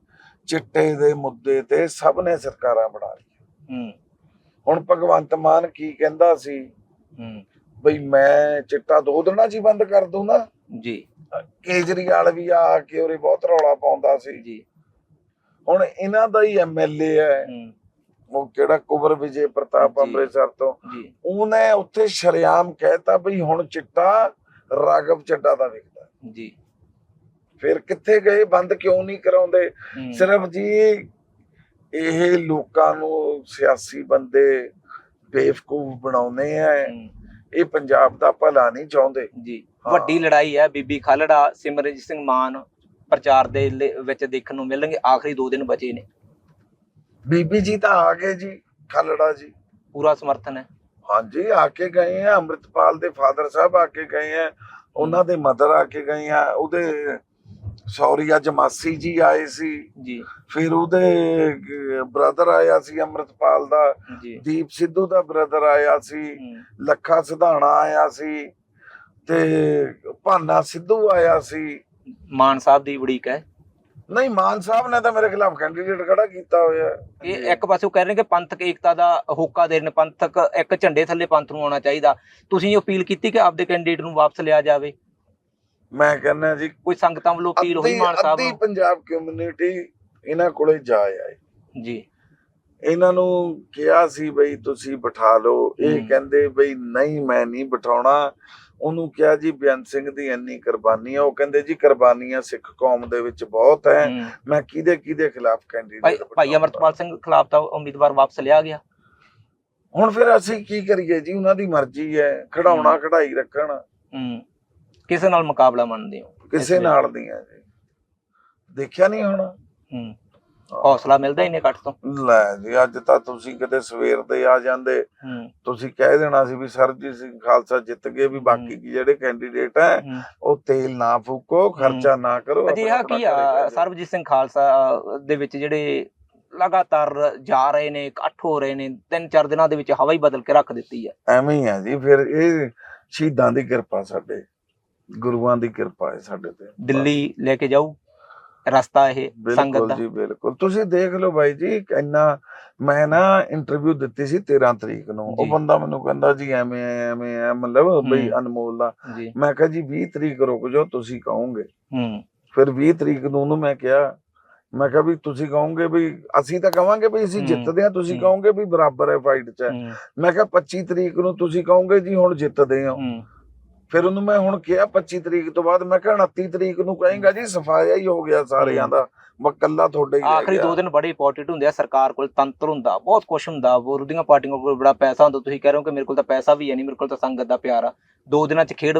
ਚਿੱਟੇ ਦੇ ਮੁੱਦੇ ਤੇ ਸਭ ਨੇ ਸਰਕਾਰਾਂ ਬਣਾ ਲਈ ਹੂੰ। ਹੁਣ ਭਗਵੰਤ ਮਾਨ ਕੀ ਕਹਿੰਦਾ ਸੀ? ਹੂੰ। ਬਈ ਮੈਂ ਚਿੱਟਾ ਦੋ ਦਿਨਾਂ 'ਚ ਹੀ ਬੰਦ ਕਰ ਦੂੰ ਨਾ ਜੀ। ਕੇਜਰੀਵਾਲ ਵੀ ਆ ਕੇ ਉਰੇ ਬਹੁਤ ਰੌਲਾ ਪਾਉਂਦਾ ਸੀ। ਜੀ। ਹੁਣ ਇਹਨਾਂ ਦਾ ਹੀ ਐਮਐਲਏ ਹੈ। ਉਹ ਕਿਹੜਾ ਕੁਬਰ ਵਿਜੇ ਪ੍ਰਤਾਪ। ਅੰਮ੍ਰਿਤਸਰ ਤੋਂ। ਉਹਨੇ ਉੱਥੇ ਸ਼ਰਿਆਮ ਕਹਿਤਾ ਬਈ ਹੁਣ ਚਿੱਟਾ ਰਾਗਵ ਚੱਡਾ ਦਾ ਵਿਕਦਾ ਜੀ। ਫਿਰ ਕਿੱਥੇ ਗਏ? ਬੰਦ ਕਿਉਂ ਨਹੀਂ ਕਰਾਉਂਦੇ? ਸਿਰਫ ਜੀ ਇਹ ਲੋਕਾਂ ਨੂੰ ਸਿਆਸੀ ਬੰਦੇ ਬੇਵਕੂਫ ਬਣਾਉਂਦੇ ਆ। ਇਹ ਪੰਜਾਬ ਦਾ ਭਲਾ ਨਹੀਂ ਚਾਹੁੰਦੇ। ਜੀ। ਵੱਡੀ ਲੜਾਈ ਹੈ ਬੀਬੀ ਖਾਲੜਾ ਸਿਮਰਨਜੀਤ ਸਿੰਘ ਮਾਨ ਪ੍ਰਚਾਰ ਦੇ ਵਿੱਚ ਦੇਖਣ ਨੂੰ ਮਿਲਣਗੇ ਆਖਰੀ 2 ਦਿਨ ਬਚੇ ਨੇ। ਬੀਬੀ ਜੀ ਤਾਂ ਆ ਗਏ ਜੀ ਖਲੜਾ ਜੀ। ਪੂਰਾ ਸਮਰਥਨ ਹੈ। ਹਾਂਜੀ ਆ ਕੇ ਗਏ ਆ ਅੰਮ੍ਰਿਤਪਾਲ ਦੇ ਫਾਦਰ ਸਾਹਿਬ ਆ ਕੇ ਗਏ ਆ ਉਹਨਾਂ ਦੇ ਮਦਰ ਆ ਕੇ ਗਏ ਆ ਉਹਦੇ ਸੌਰੀ ਅੱਜ ਮਾਸੀ ਜੀ ਆਏ ਸੀ। ਜੀ। ਫਿਰ ਉਹਦੇ ਬ੍ਰਦਰ ਆਇਆ ਸੀ ਅੰਮ੍ਰਿਤਪਾਲ ਦਾ। ਦੀਪ ਸਿੱਧੂ ਦਾ ਬ੍ਰਦਰ ਆਇਆ ਸੀ। ਲੱਖਾ ਸਿਧਾਣਾ ਆਇਆ ਸੀ। ਤੇ ਭਾਨਾ ਸਿੱਧੂ ਆਇਆ ਸੀ। ਮਾਨ ਸਾਹਿਬ ਦੀ ਉਡੀਕ ਹੈ? ਨਹੀਂ ਮਾਨ ਸਾਹਿਬ ਨੇ ਤਾਂ ਮੇਰੇ ਖਿਲਾਫ ਕੈਂਡੀਡੇਟ ਖੜਾ ਕੀਤਾ ਹੋਇਆ। ਇਹ ਇੱਕ ਪਾਸੇ ਉਹ ਕਹਿ ਰਹੇ ਕਿ ਪੰਥਕ ਏਕਤਾ ਦਾ ਹੋਕਾ ਦੇ ਰਹੇ ਨੇ। ਪੰਥਕ ਇੱਕ ਝੰਡੇ ਥੱਲੇ ਪੰਥ ਨੂੰ ਆਉਣਾ ਚਾਹੀਦਾ। ਤੁਸੀਂ ਅਪੀਲ ਕੀਤੀ ਕਿ ਆਪਦੇ ਕੈਂਡੀਡੇਟ ਨੂੰ ਵਾਪਸ ਲਿਆ ਜਾਵੇ? ਮੈਂ ਕਹਿੰਦਾ ਜੀ ਕੋਈ ਸੰਗਤਾਂ ਵੱਲੋਂ ਹੋਈ ਅੱਧੀ ਮਾਨ ਸਾਹਿਬ? ਅੱਧੀ ਪੰਜਾਬ ਕਮਿਊਨਿਟੀ ਇਹਨਾਂ ਕੋਲੇ ਜਾ ਆਏ ਜੀ। ਇਹਨਾਂ ਨੂੰ ਕਿਹਾ ਸੀ ਬਈ ਤੁਸੀਂ ਬਿਠਾ ਲਓ। ਇਹ। ਕਹਿੰਦੇ ਬਈ ਨਹੀਂ ਮੈਂ ਨਹੀਂ ਬਿਠਾਉਣਾ। ਉਹਨੂੰ ਕਿਹਾ ਜੀ ਬੇਅੰਤ ਸਿੰਘ ਦੀ ਇੰਨੀ ਕੁਰਬਾਨੀ ਆ। ਉਹ ਕਹਿੰਦੇ ਜੀ ਕੁਰਬਾਨੀਆਂ ਸਿੱਖ ਕੌਮ ਦੇ ਵਿੱਚ ਬਹੁਤ ਹੈ। ਮੈਂ ਕਿਹਦੇ ਕਿਹਦੇ ਖਿਲਾਫ ਕੈਂਡੀਡੇਟ ਭਾਈ ਅਮਰਤਪਾਲ ਸਿੰਘ ਖਿਲਾਫ ਤਾਂ ਉਮੀਦਵਾਰ ਵਾਪਸ ਲਿਆ ਗਿਆ। ਹੁਣ ਫਿਰ ਅਸੀਂ ਕੀ ਕਰੀਏ ਜੀ? ਉਹਨਾਂ ਦੀ ਮਰਜ਼ੀ ਹੈ। ਖੜਾਉਣਾ। ਖੜਾਈ ਰੱਖਣ। ਹੂੰ। ਕਿਸੇ ਨਾਲ ਮੁਕਾਬਲਾ ਮੰਨਦੇ ਹੋ? ਕਿਸੇ? ਨਾਲ ਦੀਆਂ ਜੀ। ਦੇਖਿਆ ਨਹੀਂ ਹੁਣ। ਹੂੰ। ਹੌਸਲਾ ਮਿਲਦਾ ਹੀ ਨੇ ਕੱਟ ਤੋਂ? ਲੈ ਜੀ ਅੱਜ ਤਾਂ ਤੁਸੀਂ ਕਿਤੇ ਸਵੇਰ ਦੇ ਆ ਜਾਂਦੇ। ਹੂੰ। ਤੁਸੀਂ ਕਹਿ ਦੇਣਾ ਸੀ ਵੀ ਸਰਜੀਤ ਸਿੰਘ ਖਾਲਸਾ ਜਿੱਤ ਗਏ ਵੀ ਬਾਕੀ ਜਿਹੜੇ ਕੈਂਡੀਡੇਟ ਹੈ ਹੂੰ। ਉਹ ਤੇਲ ਨਾ ਫੂਕੋ ਖਰਚਾ ਨਾ ਕਰੋ ਅਜਿਹਾ ਕੀ ਆ। ਸਰਬਜੀਤ ਸਿੰਘ ਖਾਲਸਾ ਦੇ ਵਿੱਚ ਜਿਹੜੇ ਲਗਾਤਾਰ ਜਾ ਰਹੇ ਨੇ ਇਕੱਠ ਹੋ ਰਹੇ ਨੇ ਤਿੰਨ ਚਾਰ ਦਿਨਾਂ ਦੇ ਵਿੱਚ ਹਵਾ ਹੀ ਬਦਲ ਕੇ ਰੱਖ ਦਿੱਤੀ ਹੈ। ਐਵੇਂ ਹੀ ਆ ਜੀ ਫਿਰ ਇਹ ਸ਼ਹੀਦਾਂ ਦੀ ਕਿਰਪਾ ਸਾਡੇ। ਗੁਰੂਆਂ ਦੀ ਕਿਰਪਾ ਹੈ ਸਾਡੇ ਤੇ। ਦਿੱਲੀ ਲੈ ਕੇ ਜਾਊ ਰਸਤਾ ਇਹ ਸੰਗਤ ਬਿਲਕੁਲ ਦਾ। ਜੀ ਬਿਲਕੁਲ। ਤੁਸੀਂ ਦੇਖ ਲਓ ਬਾਈ ਜੀ ਇੰਨਾ ਮੈਂ ਨਾ ਇੰਟਰਵਿਊ ਦਿੱਤੀ ਸੀ 13 ਤਰੀਕ ਨੂੰ। ਉਹ। ਬੰਦਾ ਮੈਨੂੰ ਕਹਿੰਦਾ ਜੀ ਐਵੇਂ ਐਵੇਂ ਐ ਮਤਲਬ ਬਈ। ਅਨਮੋਲ ਦਾ। ਮੈਂ ਕਿਹਾ ਜੀ 20 ਤਰੀਕ ਰੁਕ ਜਾਓ ਤੁਸੀਂ ਕਹੋਗੇ। ਹੂੰ। ਫਿਰ 20 ਤਰੀਕ ਨੂੰ ਉਹਨੂੰ ਮੈਂ ਕਿਹਾ ਮੈਂ ਕਿਹਾ ਵੀ ਤੁਸੀਂ ਕਹੋਗੇ ਵੀ ਅਸੀਂ ਤਾਂ ਕਵਾਂਗੇ ਵੀ ਅਸੀਂ। ਜਿੱਤਦੇ ਆ ਤੁਸੀਂ। ਕਹੋਗੇ ਵੀ ਬਰਾਬਰ ਹੈ ਫਾਈਟ 'ਚ। ਮੈਂ ਕਿਹਾ 25 ਤਰੀਕ ਨੂੰ ਤੁਸੀਂ ਕਹੋਗੇ ਜੀ ਹੁਣ ਜਿੱਤਦੇ ਹੂੰ। ਫਿਰ ਉਹਨੂੰ ਮੈਂ ਹੁਣ ਕਿਹਾ 25 ਤਰੀਕ ਤੋਂ ਬਾਅਦ ਮੈਂ ਕਿਹਾ 29 ਤਰੀਕ ਨੂੰ ਕਹੇਗਾ ਜੀ ਸਫਾਇਆ ਹੀ ਹੋ ਗਿਆ ਸਾਰਿਆਂ। ਦਾ ਮੈਂ ਕੱਲਾ ਤੁਹਾਡਾ ਹੀ ਆਖਰੀ। ਦੋ ਦਿਨ ਬੜੇ ਇੰਪੋਰਟੈਂਟ ਹੁੰਦੇ ਆ ਸਰਕਾਰ ਕੋਲ ਤੰਤਰ ਹੁੰਦਾ ਬਹੁਤ ਕੁਝ ਹੁੰਦਾ ਵਿਰੋਧੀਆਂ ਪਾਰਟੀਆਂ ਕੋਲ ਬੜਾ ਪੈਸਾ ਹੁੰਦਾ ਤੁਸੀਂ ਕਹਿ ਰਹੇ ਹੋ ਕਿ ਮੇਰੇ ਕੋਲ ਤਾਂ ਪੈਸਾ ਵੀ ਹੈ ਨਹੀਂ ਮੇਰੇ ਕੋਲ ਤਾਂ ਸੰਗਤ ਦਾ ਪਿਆਰ ਆ ਦੋ ਦਿਨਾਂ ਚ ਖੇਡ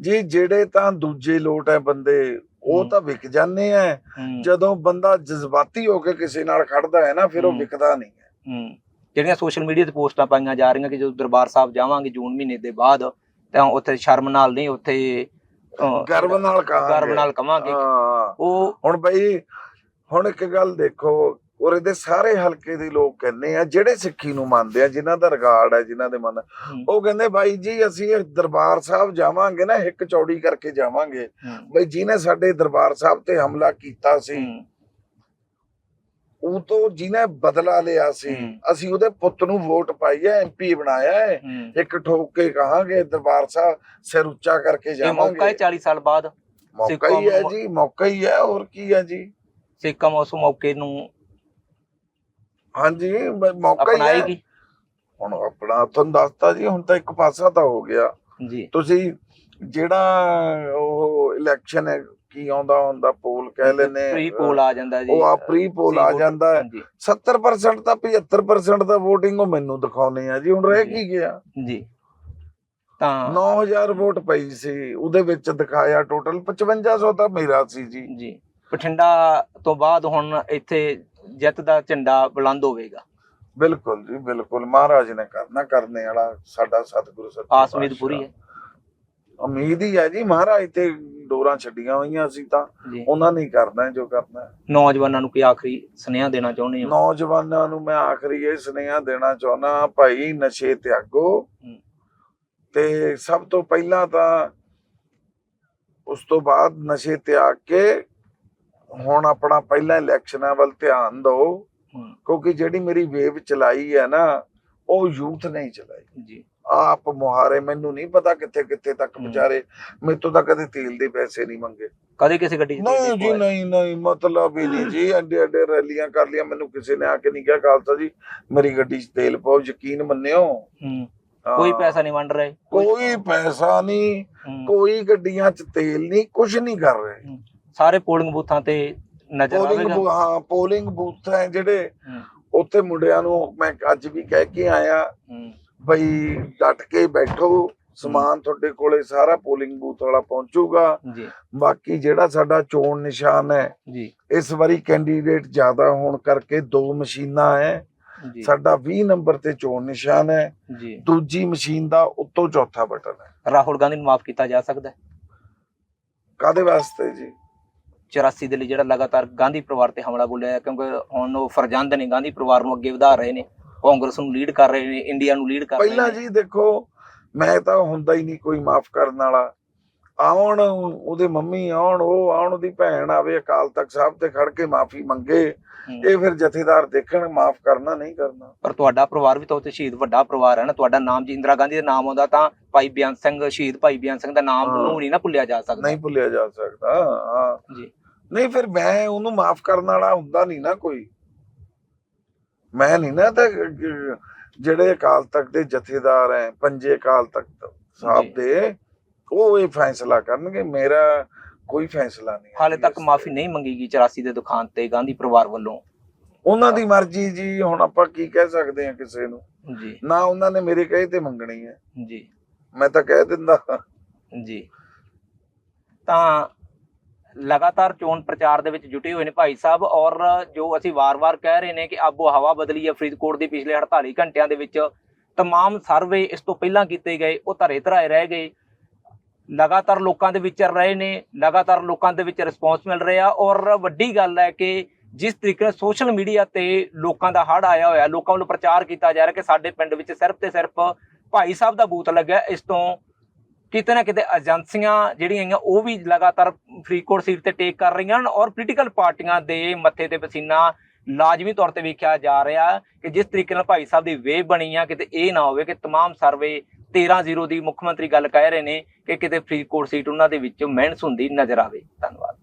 ਜੀ ਜਿਹੜੇ ਤਾਂ ਦੂਜੇ ਲੋਟ ਹੈ ਬੰਦੇ ਉਹ। ਤਾਂ ਵਿਕ ਜਾਂਦੇ ਆ ਜਦੋਂ ਬੰਦਾ ਜਜ਼ਬਾਤੀ ਹੋ ਕੇ ਕਿਸੇ ਨਾਲ ਖੜਦਾ ਹੈ ਨਾ ਫਿਰ ਉਹ। ਵਿਕਦਾ ਨਹੀਂ ਹੂੰ ਜਿਹੜੀਆਂ ਸੋਸ਼ਲ ਮੀਡੀਆ ਤੇ ਪੋਸਟਾਂ ਪਾਈਆਂ ਜਾ ਰਹੀਆਂ ਕਿ ਜਦੋਂ ਦਰਬਾਰ ਸਾਹਿਬ ਜਾਵਾਂਗੇ ਜੂਨ ਮਹੀਨੇ ਦੇ ਬਾਅਦ ਤਾਂ ਉੱਥੇ ਸ਼ਰਮ ਨਾਲ ਨਹੀਂ ਉੱਥੇ ਗਰਵ ਨਾਲ ਕਹਾਂਗੇ। ਗਰਵ ਨਾਲ ਕਵਾਂਗੇ ਉਹ ਹੁਣ ਬਈ ਹੁਣ ਇੱਕ ਗੱਲ ਦੇਖੋ ਉਰੇ ਦੇ ਸਾਰੇ ਹਲਕੇ ਦੇ ਲੋਕ ਕਹਿੰਦੇ ਆ ਜਿਹੜੇ ਸਿੱਖੀ ਨੂੰ ਮੰਨਦੇ ਆ ਜਿਨ੍ਹਾਂ ਦਾ ਰਿਗਾਰਡ ਹੈ ਜਿਨ੍ਹਾਂ ਦੇ ਮਨ ਉਹ ਕਹਿੰਦੇ ਬਾਈ ਜੀ ਅਸੀਂ ਦਰਬਾਰ ਸਾਹਿਬ ਜਾਵਾਂਗੇ ਨਾ ਇੱਕ ਚੌੜੀ ਕਰਕੇ ਜਾਵਾਂਗੇ। ਬਈ ਜਿਹਨੇ ਸਾਡੇ ਦਰਬਾਰ ਸਾਹਿਬ ਤੇ ਹਮਲਾ ਕੀਤਾ ਸੀ ਉਹ ਤੋਂ ਜਿਹਨੇ ਬਦਲਾ ਲਿਆ ਸੀ। ਅਸੀਂ ਉਹਦੇ ਪੁੱਤ ਨੂੰ ਵੋਟ ਪਾਈ ਹੈ ਐਮਪੀ ਬਣਾਇਆ ਹੈ। ਇੱਕ ਠੋਕ ਕੇ ਕਹਾਂਗੇ ਦਰਬਾਰ ਸਾਹਿਬ ਸਿਰ ਉੱਚਾ ਕਰਕੇ ਇਹ ਮੌਕਾ ਹੈ ਜਾਵਾਂਗੇ 40 ਸਾਲ ਬਾਅਦ? ਮੌਕਾ ਹੀ ਹੈ ਜੀ ਮੌਕਾ ਹੀ ਹੈ ਹੋਰ ਕੀ ਹੈ ਜੀ? ਸਿੱਕਮ ਉਸ ਮੌਕੇ ਨੂੰ ਹਾਂਜੀ ਮੌਕਾ ਹੀ ਹੈ। ਹੁਣ ਆਪਣਾ ਤੁਹਾਨੂੰ ਦੱਸਤਾ ਜੀ ਹੁਣ ਤਾਂ ਇੱਕ ਪਾਸਾ ਤਾਂ ਹੋ ਗਿਆ। ਜੀ। ਤੁਸੀਂ ਜਿਹੜਾ ਉਹ ਇਲੈਕਸ਼ਨ ਹੈ ਕੀ ਆਉਂਦਾ ਹੁੰਦਾ ਪੋਲ ਕਹਿ ਲੈਨੇ ਪ੍ਰੀ ਪੋਲ ਆ ਜਾਂਦਾ ਜੀ। ਉਹ ਆ ਪ੍ਰੀ ਪੋਲ ਆ ਜਾਂਦਾ। ਹੈ ਹਾਂਜੀ 70% ਤਾਂ 75% ਦਾ VOTING ਉਹ ਮੈਨੂੰ ਦਿਖਾਉਣੇ ਆ ਜੀ। ਹੁਣ ਰਹਿ। ਕੀ ਗਿਆ? ਜੀ। ਤਾਂ 9000 ਵੋਟ ਪਈ ਸੀ। ਉਹਦੇ ਵਿੱਚ ਦਿਖਾਇਆ ਟੋਟਲ 5500 ਤਾਂ ਮੇਰਾ ਸੀ ਜੀ। ਜੀ। ਬਠਿੰਡਾ ਤੋਂ ਬਾਅਦ ਹੁਣ ਇੱਥੇ ਜਿੱਤ ਦਾ ਝੰਡਾ ਬੁਲੰਦ ਹੋਵੇਗਾ। ਬਿਲਕੁਲ ਜੀ ਬਿਲਕੁਲ। ਮਹਾਰਾਜ ਨੇ ਕਰਨਾ ਕਰਨੇ ਵਾਲਾ ਸਾਡਾ ਸਤਿਗੁਰੂ ਸੱਚੇ ਆਸ ਉਮੀਦ ਪੂਰੀ ਹੈ। ਉਮੀਦ ਹੀ ਹੈ ਜੀ ਮਹਾਰਾਜ ਤੇ ਡੋਰਾਂ ਛੱਡੀਆਂ ਹੋਈਆਂ ਸੀ ਤਾਂ। ਜੀ। ਉਹਨਾਂ ਨੇ ਹੀ ਕਰਨਾ ਹੈ ਜੋ ਕਰਨਾ ਹੈ। ਨੌਜਵਾਨਾਂ ਨੂੰ ਕੀ ਆਖਰੀ ਸੁਨੇਹਾ ਦੇਣਾ ਚਾਹੁੰਦੇ ਹੋ? ਨੌਜਵਾਨਾਂ ਨੂੰ ਮੈਂ ਆਖਰੀ ਇਹ ਸੁਨੇਹਾ ਦੇਣਾ ਚਾਹੁੰਦਾ ਭਾਈ ਨਸ਼ੇ ਤਿਆਗੋ। ਹੂੰ। ਤੇ ਸਭ ਤੋਂ ਪਹਿਲਾਂ ਤਾਂ ਉਸ ਤੋਂ ਬਾਅਦ ਨਸ਼ੇ ਤਿਆਗ ਕੇ ਹੁਣ ਆਪਣਾ ਪਹਿਲਾਂ ਇਲੈਕਸ਼ਨਾਂ ਵੱਲ ਧਿਆਨ ਦਿਓ। ਹੂੰ, ਕਿਉਂਕਿ ਜਿਹੜੀ ਮੇਰੀ ਵੇਵ ਚਲਾਈ ਹੈ ਨਾ ਉਹ ਯੂਥ ਨੇ ਹੀ ਚਲਾਈ। ਜੀ। ਆਪ ਮੁਹਾਰੇ ਮੈਨੂੰ ਨਹੀਂ ਪਤਾ ਕਿੱਥੇ ਕਿੱਥੇ ਤੱਕ। ਵਿਚਾਰੇ ਮੇਰੇ ਤੋਂ ਕਦੇ ਤੇਲ ਦੇ ਪੈਸੇ ਨਹੀਂ ਮੰਗੇ। ਕਦੇ ਕਿਸੇ ਗੱਡੀ 'ਚ ਨਹੀਂ ਜੀ ਨਹੀਂ ਨਹੀਂ ਮਤਲਬ ਹੀ ਨਹੀਂ ਜੀ ਅੱਡੇ ਅੱਡੇ ਰੈਲੀਆਂ ਕਰ ਲਿਆ ਮੈਨੂੰ ਕਿਸੇ ਨੇ ਆ ਕੇ ਨਹੀਂ ਕਿਹਾ ਖਾਲਸਾ ਜੀ ਮੇਰੀ ਗੱਡੀ 'ਚ ਤੇਲ ਪਾਓ ਯਕੀਨ ਮੰਨਿਓ। ਕੋਈ ਪੈਸਾ ਨਹੀਂ ਵੰਡ ਰਹੇ। ਕੋਈ ਪੈਸਾ ਨਹੀਂ ਕੋਈ ਗੱਡੀਆਂ 'ਚ ਤੇਲ ਨਹੀਂ ਕੁਝ ਨਹੀਂ ਕਰ ਰਹੇ। ਸਾਰੇ ਪੋਲਿੰਗ ਬੂਥਾਂ ਤੇ ਨਜ਼ਰ ਪੋਲਿੰਗ ਆਵੇਗਾ? ਬੂ- ਹਾਂ ਪੋਲਿੰਗ ਬੂਥ ਹੈ ਜਿਹੜੇ ਉੱਥੇ ਮੁੰਡਿਆਂ ਨੂੰ ਮੈਂ ਅੱਜ ਵੀ ਕਹਿ ਕੇ ਆਇਆ। ਹੂੰ, ਬਈ ਡਟ ਕੇ ਬੈਠੋ ਸਮਾਨ ਤੁਹਾਡੇ ਕੋਲੇ ਸਾਰਾ ਪੋਲਿੰਗ ਬੂਥ ਵਾਲਾ ਪਹੁੰਚੂਗਾ। ਜੀ। ਬਾਕੀ ਜਿਹੜਾ ਸਾਡਾ ਚੋਣ ਨਿਸ਼ਾਨ ਹੈ ਜੀ। ਇਸ ਵਾਰੀ ਕੈਂਡੀਡੇਟ ਜ਼ਿਆਦਾ ਹੋਣ ਕਰਕੇ ਦੋ ਮਸ਼ੀਨਾਂ ਹੈ। ਸਾਡਾ 20 ਨੰਬਰ ਤੇ ਚੋਣ ਨਿਸ਼ਾਨ ਹੈ। ਜੀ। ਦੂਜੀ ਮਸ਼ੀਨ ਦਾ ਉੱਤੋਂ ਚੌਥਾ ਬਟਨ ਹੈ। ਰਾਹੁਲ ਗਾਂਧੀ ਨੂੰ ਮਾਫ ਕੀਤਾ ਜਾ ਸਕਦਾ ਹੈ? ਕਾਦੇ ਵਾਸਤੇ ਜੀ? 84 ਦੇ ਲਈ ਜਿਹੜਾ ਲਗਾਤਾਰ ਗਾਂਧੀ ਪਰਿਵਾਰ ਤੇ ਹਮਲਾ ਬੋਲਿਆ ਕਿਉਂਕਿ ਹੁਣ ਉਹ ਫਰਜ਼ੰਦ ਨੇ ਗਾਂਧੀ ਪਰਿਵਾਰ ਨੂੰ ਅੱਗੇ ਵਧਾ ਰਹੇ ਨੇ। ਕਾਂਗਰਸ ਨੂੰ ਲੀਡ ਕਰ ਰਹੇ ਨੇ ਇੰਡੀਆ ਨੂੰ ਲੀਡ ਕਰ ਰਹੇ ਪਹਿਲਾਂ ਜੀ ਦੇਖੋ ਮੈਂ ਤਾਂ ਹੁੰਦਾ ਹੀ ਨਹੀਂ ਕੋਈ ਮਾਫ ਕਰਨ ਵਾਲਾ। ਆਉਣ ਉਹਦੇ ਮੰਮੀ ਆਉਣ ਉਹ ਆਉਣ ਉਹਦੀ ਭੈਣ ਆਵੇ ਅਕਾਲ ਤਖਤ ਸਾਹਿਬ ਤੇ ਖੜ ਕੇ ਮਾਫੀ ਮੰਗੇ। ਇਹ ਫਿਰ ਜਥੇਦਾਰ ਦੇਖਣ ਮਾਫ ਕਰਨਾ ਨਹੀਂ ਕਰਨਾ। ਪਰ ਤੁਹਾਡਾ ਪਰਿਵਾਰ ਵੀ ਤਾਂ ਉੱਥੇ ਸ਼ਹੀਦ ਵੱਡਾ ਪਰਿਵਾਰ ਹੈ ਨਾ ਤੁਹਾਡਾ ਨਾਮ ਜੀ ਇੰਦਰਾ ਗਾਂਧੀ ਦਾ ਨਾਮ ਆਉਂਦਾ ਤਾਂ ਭਾਈ ਬਿਆਨ ਸਿੰਘ ਸ਼ਹੀਦ ਭਾਈ ਬਿਆਨ ਸਿੰਘ ਦਾ ਨਾਮ। ਨੂੰ ਨਹੀਂ ਨਾ ਭੁੱਲਿਆ ਜਾ ਸਕਦਾ। ਨਹੀਂ ਭੁੱਲਿਆ ਜਾ ਸਕਦਾ ਹਾਂ। ਜੀ। ਨਹੀਂ ਫਿਰ ਮੈਂ ਉਹਨੂੰ ਮਾਫ ਕਰਨ ਵਾਲਾ ਹੁੰਦਾ ਨਹੀਂ ਨਾ ਕੋਈ। ਮੈਂ ਨਹੀਂ ਨਾ ਤਾਂ ਜਿਹੜੇ ਅਕਾਲ ਤਖਤ ਦੇ ਜਥੇਦਾਰ ਹੈ ਪੰਜੇ ਅਕਾਲ ਤਖਤ। ਸਾਹਿਬ ਦੇ ਉਹ ਇਹ ਫੈਸਲਾ ਕਰਨਗੇ ਮੇਰਾ ਕੋਈ ਫੈਸਲਾ ਨਹੀਂ ਹਾਲੇ ਤੱਕ ਮਾਫੀ। ਨਹੀਂ ਮੰਗੀ ਗਈ 84 ਦੇ ਦੁਕਾਨ ਤੇ ਗਾਂਧੀ ਪਰਿਵਾਰ ਵੱਲੋਂ। ਉਹਨਾਂ ਦੀ ਮਰਜ਼ੀ ਜੀ ਹੁਣ ਆਪਾਂ ਕੀ ਕਹਿ ਸਕਦੇ ਹਾਂ ਕਿਸੇ ਨੂੰ? ਜੀ। ਨਾ ਉਹਨਾਂ ਨੇ ਮੇਰੇ ਕਹੇ ਤੇ ਮੰਗਣੀ ਹੈ। ਜੀ। ਮੈਂ ਤਾਂ ਕਹਿ ਦਿੰਦਾ। ਜੀ। ਤਾਂ ਲਗਾਤਾਰ ਚੋਣ ਪ੍ਰਚਾਰ ਦੇ ਵਿੱਚ ਜੁਟੇ ਹੋਏ ਨੇ ਭਾਈ ਸਾਹਿਬ ਔਰ ਜੋ ਅਸੀਂ ਵਾਰ-ਵਾਰ ਕਹਿ ਰਹੇ ਨੇ ਕਿ ਆਬੋ ਹਵਾ ਬਦਲੀ ਹੈ ਫਰੀਦਕੋਟ ਦੇ ਪਿਛਲੇ 48 ਘੰਟਿਆਂ ਦੇ ਵਿੱਚ तमाम ਸਰਵੇ ਇਸ ਤੋਂ ਪਹਿਲਾਂ ਕੀਤੇ ਗਏ ਉਹ ਧਰੇ ਧਰਾਏ ਰਹਿ ਗਏ ਲਗਾਤਾਰ ਲੋਕਾਂ ਦੇ ਵਿਚਰ ਰਹੇ ਨੇ ਲਗਾਤਾਰ ਲੋਕਾਂ ਦੇ ਵਿੱਚ ਰਿਸਪੌਂਸ ਮਿਲ ਰਿਹਾ ਔਰ ਵੱਡੀ ਗੱਲ ਹੈ ਕਿ ਜਿਸ ਤਰੀਕੇ ਨਾਲ ਸੋਸ਼ਲ ਮੀਡੀਆ ਤੇ ਲੋਕਾਂ ਦਾ ਹੜ ਆਇਆ ਹੋਇਆ ਲੋਕਾਂ ਵੱਲੋਂ ਪ੍ਰਚਾਰ ਕੀਤਾ ਜਾ ਰਿਹਾ ਕਿ ਸਾਡੇ ਪਿੰਡ ਵਿੱਚ ਸਿਰਫ ਤੇ ਸਿਰਫ ਭਾਈ ਸਾਹਿਬ ਦਾ ਬੂਥ ਲੱਗਿਆ ਇਸ ਤੋਂ ਕਿਤੇ ਨਾ ਕਿਤੇ ਏਜੰਸੀਆਂ ਜਿਹੜੀਆਂ ਹੈਗੀਆਂ ਉਹ ਵੀ ਲਗਾਤਾਰ ਫਰੀਦਕੋਟ ਸੀਟ ਤੇ ਟੇਕ ਕਰ ਰਹੀਆਂ ਹਨ ਔਰ ਪੋਲੀਟੀਕਲ ਪਾਰਟੀਆਂ ਦੇ ਮੱਥੇ ਤੇ ਪਸੀਨਾ ਲਾਜ਼ਮੀ ਤੌਰ ਤੇ ਵੇਖਿਆ ਜਾ ਰਿਹਾ ਕਿ ਜਿਸ ਤਰੀਕੇ ਨਾਲ ਭਾਈ ਸਾਹਿਬ ਦੀ ਵੇਵ ਬਣੀ ਆ ਕਿਤੇ ਇਹ ਨਾ ਹੋਵੇ ਕਿ तमाम ਸਰਵੇ 13-0 ਦੀ ਮੁੱਖ ਮੰਤਰੀ ਗੱਲ ਕਹਿ ਰਹੇ ਨੇ ਕਿ ਕਿਤੇ ਫਰੀਦਕੋਟ ਸੀਟ ਉਹਨਾਂ ਦੇ ਵਿੱਚੋਂ ਮਹਿਨਸ ਹੁੰਦੀ ਨਜ਼ਰ ਆਵੇ ਧੰਨਵਾਦ